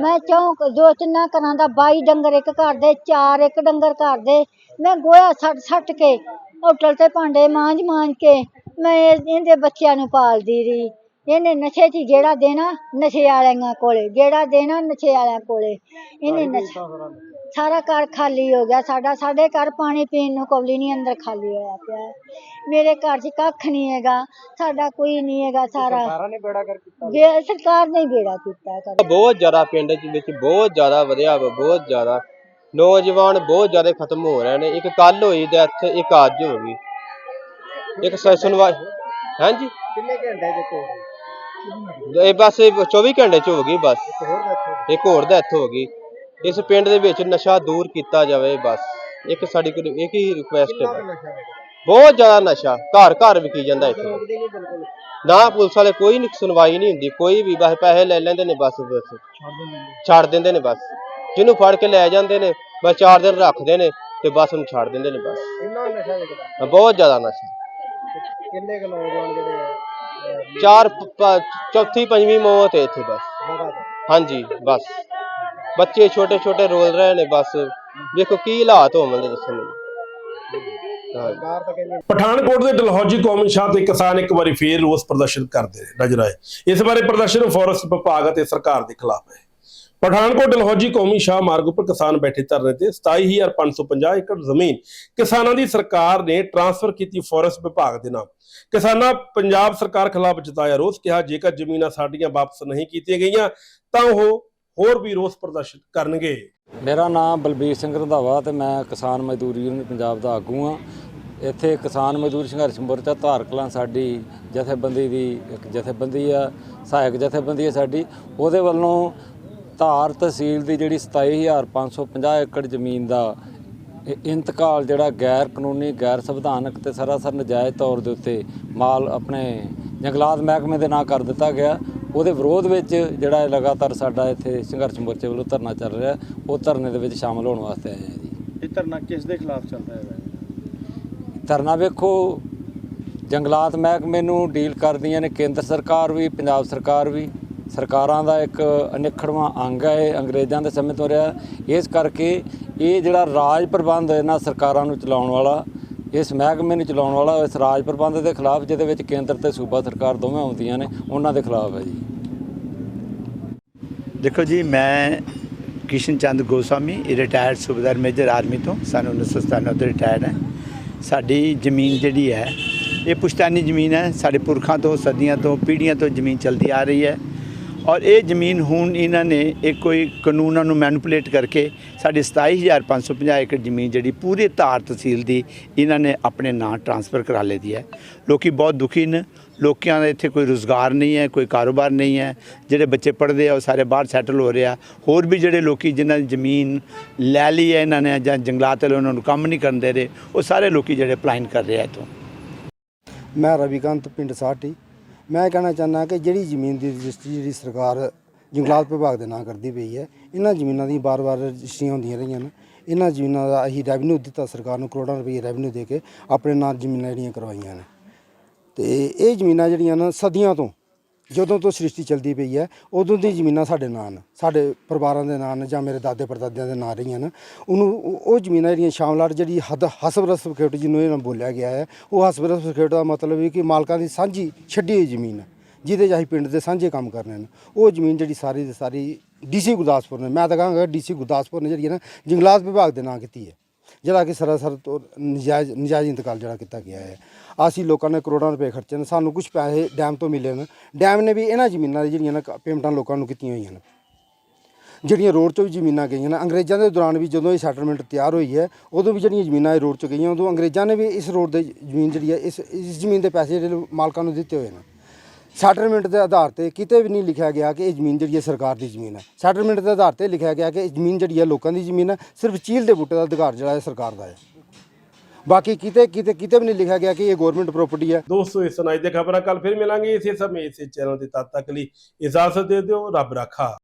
ਮੈਂ ਚੌਂਕ ਜੋ ਤਿੰਨਾਂ ਘਰਾਂ ਦਾ 22 ਡੰਗਰ ਇੱਕ ਘਰ ਦੇ ਚਾਰ ਇੱਕ ਡੰਗਰ ਘਰ ਦੇ। ਮੈਂ ਗੋਇਆ ਸੱਟ ਸੱਟ ਕੇ ਹੋਟਲ ਤੇ ਭਾਂਡੇ ਮਾਂਜ ਮਾਂਜ ਕੇ ਮੈਂ ਇਹ- ਇਹਦੇ ਬੱਚਿਆਂ ਨੂੰ ਪਾਲਦੀ ਰਹੀ। ਇਹਨੇ ਨਸ਼ੇ 'ਚ ਜਿਹੜਾ ਦੇਣਾ ਨਸ਼ੇ ਵਾਲਿਆਂ ਕੋਲੇ ਜਿਹੜਾ ਦੇਣਾ ਨਸ਼ੇ ਵਾਲਿਆਂ ਕੋਲੇ। ਇਹਨੇ ਨਸ਼ਾ ਸਾਰਾ ਘਰ ਖਾਲੀ ਹੋ ਗਿਆ। ਸਾਡਾ ਸਾਡੇ ਘਰ ਪਾਣੀ ਪੀਣ ਨੂੰ ਕੌਲੀ ਨਹੀਂ ਅੰਦਰ ਖਾਲੀ ਹੋਇਆ ਪਿਆ। ਹੈ। ਮੇਰੇ ਘਰ 'ਚ ਕੱਖ ਨਹੀਂ ਹੈਗਾ। ਸਾਡਾ ਕੋਈ ਨਹੀਂ ਹੈਗਾ ਸਾਰਾ। ਸਰਕਾਰਾਂ ਨੇ ਬੇੜਾ ਕਰ ਕੀਤਾ। ਬੇ ਸਰਕਾਰ ਨੇ ਬੇੜਾ ਕੀਤਾ ਕਰ ਬਹੁਤ ਜ਼ਿਆਦਾ ਪਿੰਡ ਦੇ ਵਿੱਚ ਬਹੁਤ ਜ਼ਿਆਦਾ ਵਧਿਆ ਵਾ ਬਹੁਤ ਜ਼ਿਆਦਾ। ਨੌਜਵਾਨ ਬਹੁਤ ਜ਼ਿਆਦਾ ਖਤਮ ਹੋ ਰਹੇ ਨੇ। ਇੱਕ ਕੱਲ ਹੋਈ ਡੈਥ ਇੱਕ ਅੱਜ ਹੋ ਗਈ। ਇੱਕ ਸੈਸ਼ਨ ਵਾ ਹਾਂਜੀ? ਕਿੰਨੇ ਘੰਟੇ ਚ ਕੋਰ ਇਹ ਬਸ ਇਹ 24 ਘੰਟੇ ਚ ਹੋ ਗਈ ਬਸ। ਇੱਕ ਹੋਰ ਡੈਥ ਹੋ ਗਈ। ਇਸ ਪਿੰਡ ਦੇ ਵਿੱਚ ਨਸ਼ਾ ਦੂਰ ਕੀਤਾ ਜਾਵੇ ਬਸ। ਇੱਕ ਸਾਡੀ ਕੋਈ ਇੱਕ ਹੀ ਰਿਕੁਐਸਟ ਹੈ। ਬਹੁਤ ਜ਼ਿਆਦਾ ਨਸ਼ਾ। ਘਰ ਘਰ ਵਿਕੀ ਜਾਂਦਾ ਇੱਥੇ। ਨਾ ਪੁਲਿਸ ਵਾਲੇ ਕੋਈ ਨਹੀਂ ਸੁਣਵਾਈ ਨਹੀਂ ਹੁੰਦੀ। ਕੋਈ ਵੀ ਬਸ ਪੈਸੇ ਲੈ ਲੈਂਦੇ ਨੇ ਬਸ ਬਸ। ਛੱਡ ਦਿੰਦੇ ਨੇ ਬਸ। ਜਿਹਨੂੰ ਫੜ ਕੇ ਲੈ ਜਾਂਦੇ ਨੇ ਬਸ ਚਾਰ ਦਿਨ ਰੱਖਦੇ ਨੇ ਤੇ ਬਸ ਉਹਨੂੰ ਛੱਡ ਦਿੰਦੇ ਨੇ ਬਸ। ਬਹੁਤ ਜ਼ਿਆਦਾ ਨਸ਼ਾ। ਕਿੰਨੇ ਕੁ ਨੌਜਵਾਨ ਜਿਹੜੇ ਚਾਰ ਪ- ਪ- ਚੌਥੀ, ਪੰਜਵੀਂ ਮੌਤ ਹੈ ਇੱਥੇ ਬਸ। ਹਾਂਜੀ, ਬਸ। ਬੱਚੇ ਛੋਟੇ ਛੋਟੇ ਰੋਲ ਰਹੇ ਨੇ, ਬਸ। ਦੇਖੋ ਕੀ ਹਾਲਾਤ ਹੋਣਗੇ ਦੱਸੋ ਮੈਨੂੰ। ਹਾਂਜੀ। ਪਠਾਨਕੋਟ ਦੇ ਡਲਹੌਜੀ ਕੌਮੀ ਸ਼ਾਹ ਤੇ ਕਿਸਾਨ ਇੱਕ ਵਾਰੀ ਫੇਰ ਰੋਸ ਪ੍ਰਦਰਸ਼ਨ ਕਰਦੇ ਨਜ਼ਰ ਆਏ। ਇਸ ਬਾਰੇ ਪ੍ਰਦਰਸ਼ਨ ਫੋਰੈਸਟ ਵਿਭਾਗ ਅਤੇ ਸਰਕਾਰ ਦੇ ਖਿਲਾਫ ਹੈ। ਪਠਾਨਕੋਟ ਡਲਹੌਜੀ ਕੌਮੀ ਸ਼ਾਹ ਮਾਰਗ ਉੱਪਰ ਕਿਸਾਨ ਬੈਠੇ ਧਰਨੇ ਤੇ 27550 ਏਕੜ ਜ਼ਮੀਨ ਕਿਸਾਨਾਂ ਦੀ ਸਰਕਾਰ ਨੇ ਟਰਾਂਸਫਰ ਕੀਤੀ ਫੋਰੈਸਟ ਵਿਭਾਗ ਦੇ ਨਾਮ। ਕਿਸਾਨਾਂ ਪੰਜਾਬ ਸਰਕਾਰ ਖਿਲਾਫ ਜਤਾਇਆ ਰੋਸ, ਕਿਹਾ ਜੇਕਰ ਜ਼ਮੀਨਾਂ ਸਾਡੀਆਂ ਵਾਪਸ ਨਹੀਂ ਕੀਤੀਆਂ ਗਈਆਂ, ਤਾਂ ਉਹ ਹੋਰ ਵੀ ਰੋਸ ਪ੍ਰਦਰਸ਼ਨ ਕਰਨਗੇ। ਮੇਰਾ ਨਾਮ ਬਲਬੀਰ ਸਿੰਘ ਰੰਧਾਵਾ ਤੇ ਮੈਂ ਕਿਸਾਨ ਮਜ਼ਦੂਰ ਯੂਨੀਅਨ ਪੰਜਾਬ ਦਾ ਆਗੂ ਹਾਂ। ਇੱਥੇ ਕਿਸਾਨ ਮਜ਼ਦੂਰ ਸੰਘਰਸ਼ ਮੋਰਚਾ ਧਾਰਕਲਾਂ ਸਾਡੀ ਜਥੇਬੰਦੀ ਦੀ ਇੱਕ ਜਥੇਬੰਦੀ ਆ, ਸਹਾਇਕ ਜਥੇਬੰਦੀ ਆ ਸਾਡੀ। ਉਹਦੇ ਵੱਲੋਂ ਧਾਰ ਤਹਿਸੀਲ ਦੀ ਜਿਹੜੀ 27550 ਏਕੜ ਜ਼ਮੀਨ ਦਾ ਇਹ ਇੰਤਕਾਲ ਜਿਹੜਾ ਗੈਰ ਕਾਨੂੰਨੀ ਗੈਰ ਸੰਵਿਧਾਨਕ ਤੇ ਸਰਾਸਰ ਨਜਾਇਜ਼ ਤੌਰ ਦੇ ਉੱਤੇ ਮਾਲ ਆਪਣੇ ਜੰਗਲਾਤ ਮਹਿਕਮੇ ਦੇ ਨਾਂ ਕਰ ਦਿੱਤਾ ਗਿਆ। ਉਹਦੇ ਵਿਰੋਧ ਵਿੱਚ ਜਿਹੜਾ ਲਗਾਤਾਰ ਸਾਡਾ ਇੱਥੇ ਸੰਘਰਸ਼ ਮੋਰਚੇ ਵੱਲੋਂ ਧਰਨਾ ਚੱਲ ਰਿਹਾ ਉਹ ਧਰਨੇ ਦੇ ਵਿੱਚ ਸ਼ਾਮਲ ਹੋਣ ਵਾਸਤੇ ਆਏ ਹਾਂ ਜੀ। ਇਹ ਧਰਨਾ ਕਿਸ ਦੇ ਖਿਲਾਫ ਚੱਲ ਰਿਹਾ ਹੈ? ਧਰਨਾ ਵੇਖੋ ਜੰਗਲਾਤ ਮਹਿਕਮੇ ਨੂੰ ਡੀਲ ਕਰਦੀਆਂ ਨੇ ਕੇਂਦਰ ਸਰਕਾਰ ਵੀ ਪੰਜਾਬ ਸਰਕਾਰ ਵੀ। ਸਰਕਾਰਾਂ ਦਾ ਇੱਕ ਅਨਿੱਖੜਵਾਂ ਅੰਗ ਹੈ, ਇਹ ਅੰਗਰੇਜ਼ਾਂ ਦੇ ਸਮੇਂ ਤੋਂ ਰਿਹਾ। ਇਸ ਕਰਕੇ ਇਹ ਜਿਹੜਾ ਰਾਜ ਪ੍ਰਬੰਧ ਇਹਨਾਂ ਸਰਕਾਰਾਂ ਨੂੰ ਚਲਾਉਣ ਵਾਲਾ, ਇਸ ਮਹਿਕਮੇ ਨੂੰ ਚਲਾਉਣ ਵਾਲਾ, ਇਸ ਰਾਜ ਪ੍ਰਬੰਧ ਦੇ ਖਿਲਾਫ, ਜਿਹਦੇ ਵਿੱਚ ਕੇਂਦਰ ਤੇ ਸੂਬਾ ਸਰਕਾਰ ਦੋਵੇਂ ਆਉਂਦੀਆਂ ਨੇ, ਉਹਨਾਂ ਦੇ ਖਿਲਾਫ ਹੈ ਜੀ। ਦੇਖੋ ਜੀ, ਮੈਂ Kishan Chand Goswami retired Subedar major army ਤੋਂ ਸਨ 1997 ਤੋਂ ਰਿਟਾਇਰਡ ਹੈ। ਸਾਡੀ ਜ਼ਮੀਨ ਜਿਹੜੀ ਹੈ, ਇਹ ਪੁਸ਼ਤਾਨੀ ਜ਼ਮੀਨ ਹੈ। ਸਾਡੇ ਪੁਰਖਾਂ ਤੋਂ, ਸਦੀਆਂ ਤੋਂ, ਪੀੜ੍ਹੀਆਂ ਤੋਂ ਜ਼ਮੀਨ ਚਲਦੀ ਆ ਰਹੀ ਹੈ। ਔਰ ਇਹ ਜ਼ਮੀਨ ਹੁਣ ਇਹਨਾਂ ਨੇ ਇਹ ਕੋਈ ਕਾਨੂੰਨਾਂ ਨੂੰ ਮੈਨੂਪੂਲੇਟ ਕਰਕੇ ਸਾਡੇ 27550 ਏਕੜ ਜ਼ਮੀਨ ਜਿਹੜੀ ਪੂਰੇ ਧਾਰ ਤਹਿਸੀਲ ਦੀ ਇਹਨਾਂ ਨੇ ਆਪਣੇ ਨਾਂ ਟਰਾਂਸਫਰ ਕਰਾ ਲਈ ਹੈ। ਲੋਕੀ ਬਹੁਤ ਦੁਖੀ ਨੇ। ਲੋਕਾਂ ਦਾ ਇੱਥੇ ਕੋਈ ਰੋਜ਼ਗਾਰ ਨਹੀਂ ਹੈ, ਕੋਈ ਕਾਰੋਬਾਰ ਨਹੀਂ ਹੈ। ਜਿਹੜੇ ਬੱਚੇ ਪੜ੍ਹਦੇ ਆ, ਉਹ ਸਾਰੇ ਬਾਹਰ ਸੈਟਲ ਹੋ ਰਹੇ ਆ। ਹੋਰ ਵੀ ਜਿਹੜੇ ਲੋਕੀ ਜਿਨ੍ਹਾਂ ਦੀ ਜ਼ਮੀਨ ਲੈ ਲਈ ਹੈ ਇਹਨਾਂ ਨੇ ਜਾਂ ਜੰਗਲਾਤ ਵਾਲੇ ਉਹਨਾਂ ਨੂੰ ਕੰਮ ਨਹੀਂ ਕਰਨ ਦੇ ਰਹੇ, ਉਹ ਸਾਰੇ ਲੋਕੀ ਜਿਹੜੇ ਪਲਾਇਨ ਕਰ ਰਹੇ ਆ ਇੱਥੋਂ। ਮੈਂ ਰਵੀਕਾਂਤ, ਪਿੰਡ ਸਾਠੀ ਮੈਂ ਕਹਿਣਾ ਚਾਹੁੰਦਾ ਕਿ ਜਿਹੜੀ ਜ਼ਮੀਨ ਦੀ ਰਜਿਸਟਰੀ ਜਿਹੜੀ ਸਰਕਾਰ ਜੰਗਲਾਤ ਵਿਭਾਗ ਦੇ ਨਾਂ ਕਰਦੀ ਪਈ ਹੈ, ਇਹਨਾਂ ਜ਼ਮੀਨਾਂ ਦੀ ਬਾਰ-ਬਾਰ ਰਜਿਸਟਰੀਆਂ ਹੁੰਦੀਆਂ ਰਹੀਆਂ ਨੇ। ਇਹਨਾਂ ਜ਼ਮੀਨਾਂ ਦਾ ਅਸੀਂ ਰੈਵਨਿਊ ਦਿੱਤਾ ਸਰਕਾਰ ਨੂੰ, ਕਰੋੜਾਂ ਰੁਪਏ ਰੈਵਨਿਊ ਦੇ ਕੇ ਆਪਣੇ ਨਾਂ ਜ਼ਮੀਨਾਂ ਜਿਹੜੀਆਂ ਕਰਵਾਈਆਂ ਨੇ। ਤੇ ਇਹ ਜ਼ਮੀਨਾਂ ਜਿਹੜੀਆਂ ਨੇ ਸਦੀਆਂ ਤੋਂ ਜਦੋਂ ਤੋਂ ਸ੍ਰਿਸ਼ਟੀ ਚੱਲਦੀ ਪਈ ਹੈ, ਉਦੋਂ ਦੀ ਜ਼ਮੀਨਾਂ ਸਾਡੇ ਨਾਂ ਨੇ, ਸਾਡੇ ਪਰਿਵਾਰਾਂ ਦੇ ਨਾਂ ਨੇ ਜਾਂ ਮੇਰੇ ਦਾਦੇ ਪੜਦਾਦਿਆਂ ਦੇ ਨਾਂ ਰਹੀਆਂ ਨੇ। ਉਹਨੂੰ ਉਹ ਉਹ ਜ਼ਮੀਨਾਂ ਜਿਹੜੀਆਂ ਸ਼ਾਮਲਾਟ ਜਿਹੜੀ ਹਦ ਹਸਬ ਰਸਬ ਖੇਟ ਜਿਹਨੂੰ ਇਹਨਾਂ ਬੋਲਿਆ ਗਿਆ ਹੈ, ਉਹ ਹਸਬ ਰਸਬ ਖੇਟ ਦਾ ਮਤਲਬ ਇਹ ਕਿ ਮਾਲਕਾਂ ਦੀ ਸਾਂਝੀ ਛੱਡੀ ਹੋਈ ਜ਼ਮੀਨ ਹੈ, ਜਿਹਦੇ 'ਚ ਅਸੀਂ ਪਿੰਡ ਦੇ ਸਾਂਝੇ ਕੰਮ ਕਰਨੇ ਨੇ। ਉਹ ਜ਼ਮੀਨ ਜਿਹੜੀ ਸਾਰੀ ਦੀ ਸਾਰੀ ਡੀਸੀ ਗੁਰਦਾਸਪੁਰ ਨੇ, ਮੈਂ ਤਾਂ ਕਹਾਂਗਾ ਡੀਸੀ ਗੁਰਦਾਸਪੁਰ ਨੇ ਜਿਹੜੀ ਹੈ ਨਾ ਜੰਗਲਾਤ ਵਿਭਾਗ ਦੇ ਨਾਂ ਕੀਤੀ ਹੈ। ਜਿਹੜਾ ਕਿ ਸਰਾਸਰ ਤੋਂ ਨਜਾਇਜ਼ ਨਜਾਇਜ਼ ਇੰਤਕਾਲ ਜਿਹੜਾ ਕੀਤਾ ਗਿਆ ਹੈ। ਅਸੀਂ ਲੋਕਾਂ ਨੇ ਕਰੋੜਾਂ ਰੁਪਏ ਖਰਚੇ ਨੇ, ਸਾਨੂੰ ਕੁਝ ਪੈਸੇ ਡੈਮ ਤੋਂ ਮਿਲੇ ਨੇ। ਡੈਮ ਨੇ ਵੀ ਇਹਨਾਂ ਜ਼ਮੀਨਾਂ ਦੀ ਜਿਹੜੀਆਂ ਨੇ ਕ- ਪੇਮੈਂਟਾਂ ਲੋਕਾਂ ਨੂੰ ਕੀਤੀਆਂ ਹੋਈਆਂ ਨੇ। ਜਿਹੜੀਆਂ ਰੋਡ 'ਚੋਂ ਵੀ ਜ਼ਮੀਨਾਂ ਗਈਆਂ ਨੇ, ਅੰਗਰੇਜ਼ਾਂ ਦੇ ਦੌਰਾਨ ਵੀ ਜਦੋਂ ਇਹ ਸੈਟਲਮੈਂਟ ਤਿਆਰ ਹੋਈ ਹੈ, ਉਦੋਂ ਵੀ ਜਿਹੜੀਆਂ ਜ਼ਮੀਨਾਂ ਇਹ ਰੋਡ 'ਚ ਗਈਆਂ, ਉਦੋਂ ਅੰਗਰੇਜ਼ਾਂ ਨੇ ਵੀ ਇਸ ਰੋਡ ਦੇ ਜ਼ਮੀਨ ਜਿਹੜੀ ਹੈ, ਇਸ ਇਸ ਜ਼ਮੀਨ ਦੇ ਪੈਸੇ ਜਿਹੜੇ ਮਾਲਕਾਂ ਨੂੰ ਦਿੱਤੇ ਹੋਏ ਨੇ। ਸੈਟਲਮੈਂਟ ਦੇ ਆਧਾਰ ਤੇ ਕਿਤੇ ਵੀ ਨਹੀਂ ਲਿਖਿਆ ਗਿਆ ਕਿ ਇਹ ਜ਼ਮੀਨ ਜਿਹੜੀ ਹੈ ਸਰਕਾਰ ਦੀ ਜ਼ਮੀਨ ਹੈ। ਸੈਟਲਮੈਂਟ ਦੇ ਆਧਾਰ ਤੇ ਲਿਖਿਆ ਗਿਆ ਕਿ ਇਹ ਜ਼ਮੀਨ ਜਿਹੜੀ ਹੈ ਲੋਕਾਂ ਦੀ ਜ਼ਮੀਨ ਹੈ, ਸਿਰਫ ਚੀਲ ਦੇ ਬੂਟੇ ਦਾ ਅਧਿਕਾਰ ਜਿਹੜਾ ਹੈ ਸਰਕਾਰ ਦਾ ਹੈ। ਬਾਕੀ ਕਿਤੇ ਕਿਤੇ ਕਿਤੇ ਵੀ ਨਹੀਂ ਲਿਖਿਆ ਗਿਆ ਕਿ ਇਹ ਗਵਰਨਮੈਂਟ ਪ੍ਰਾਪਰਟੀ ਹੈ। ਦੋਸਤੋ, ਇਸ ਸੁਣਾਈ ਦੇ ਖਬਰਾਂ ਕੱਲ ਫਿਰ ਮਿਲਾਂਗੇ। ਇਸੇ ਸਮੇਂ ਇਸੇ ਚੈਨਲ ਤੇ ਤਦ ਤੱਕ ਲਈ ਇਜਾਜ਼ਤ ਦੇ ਦਿਓ। ਰੱਬ ਰਾਖਾ।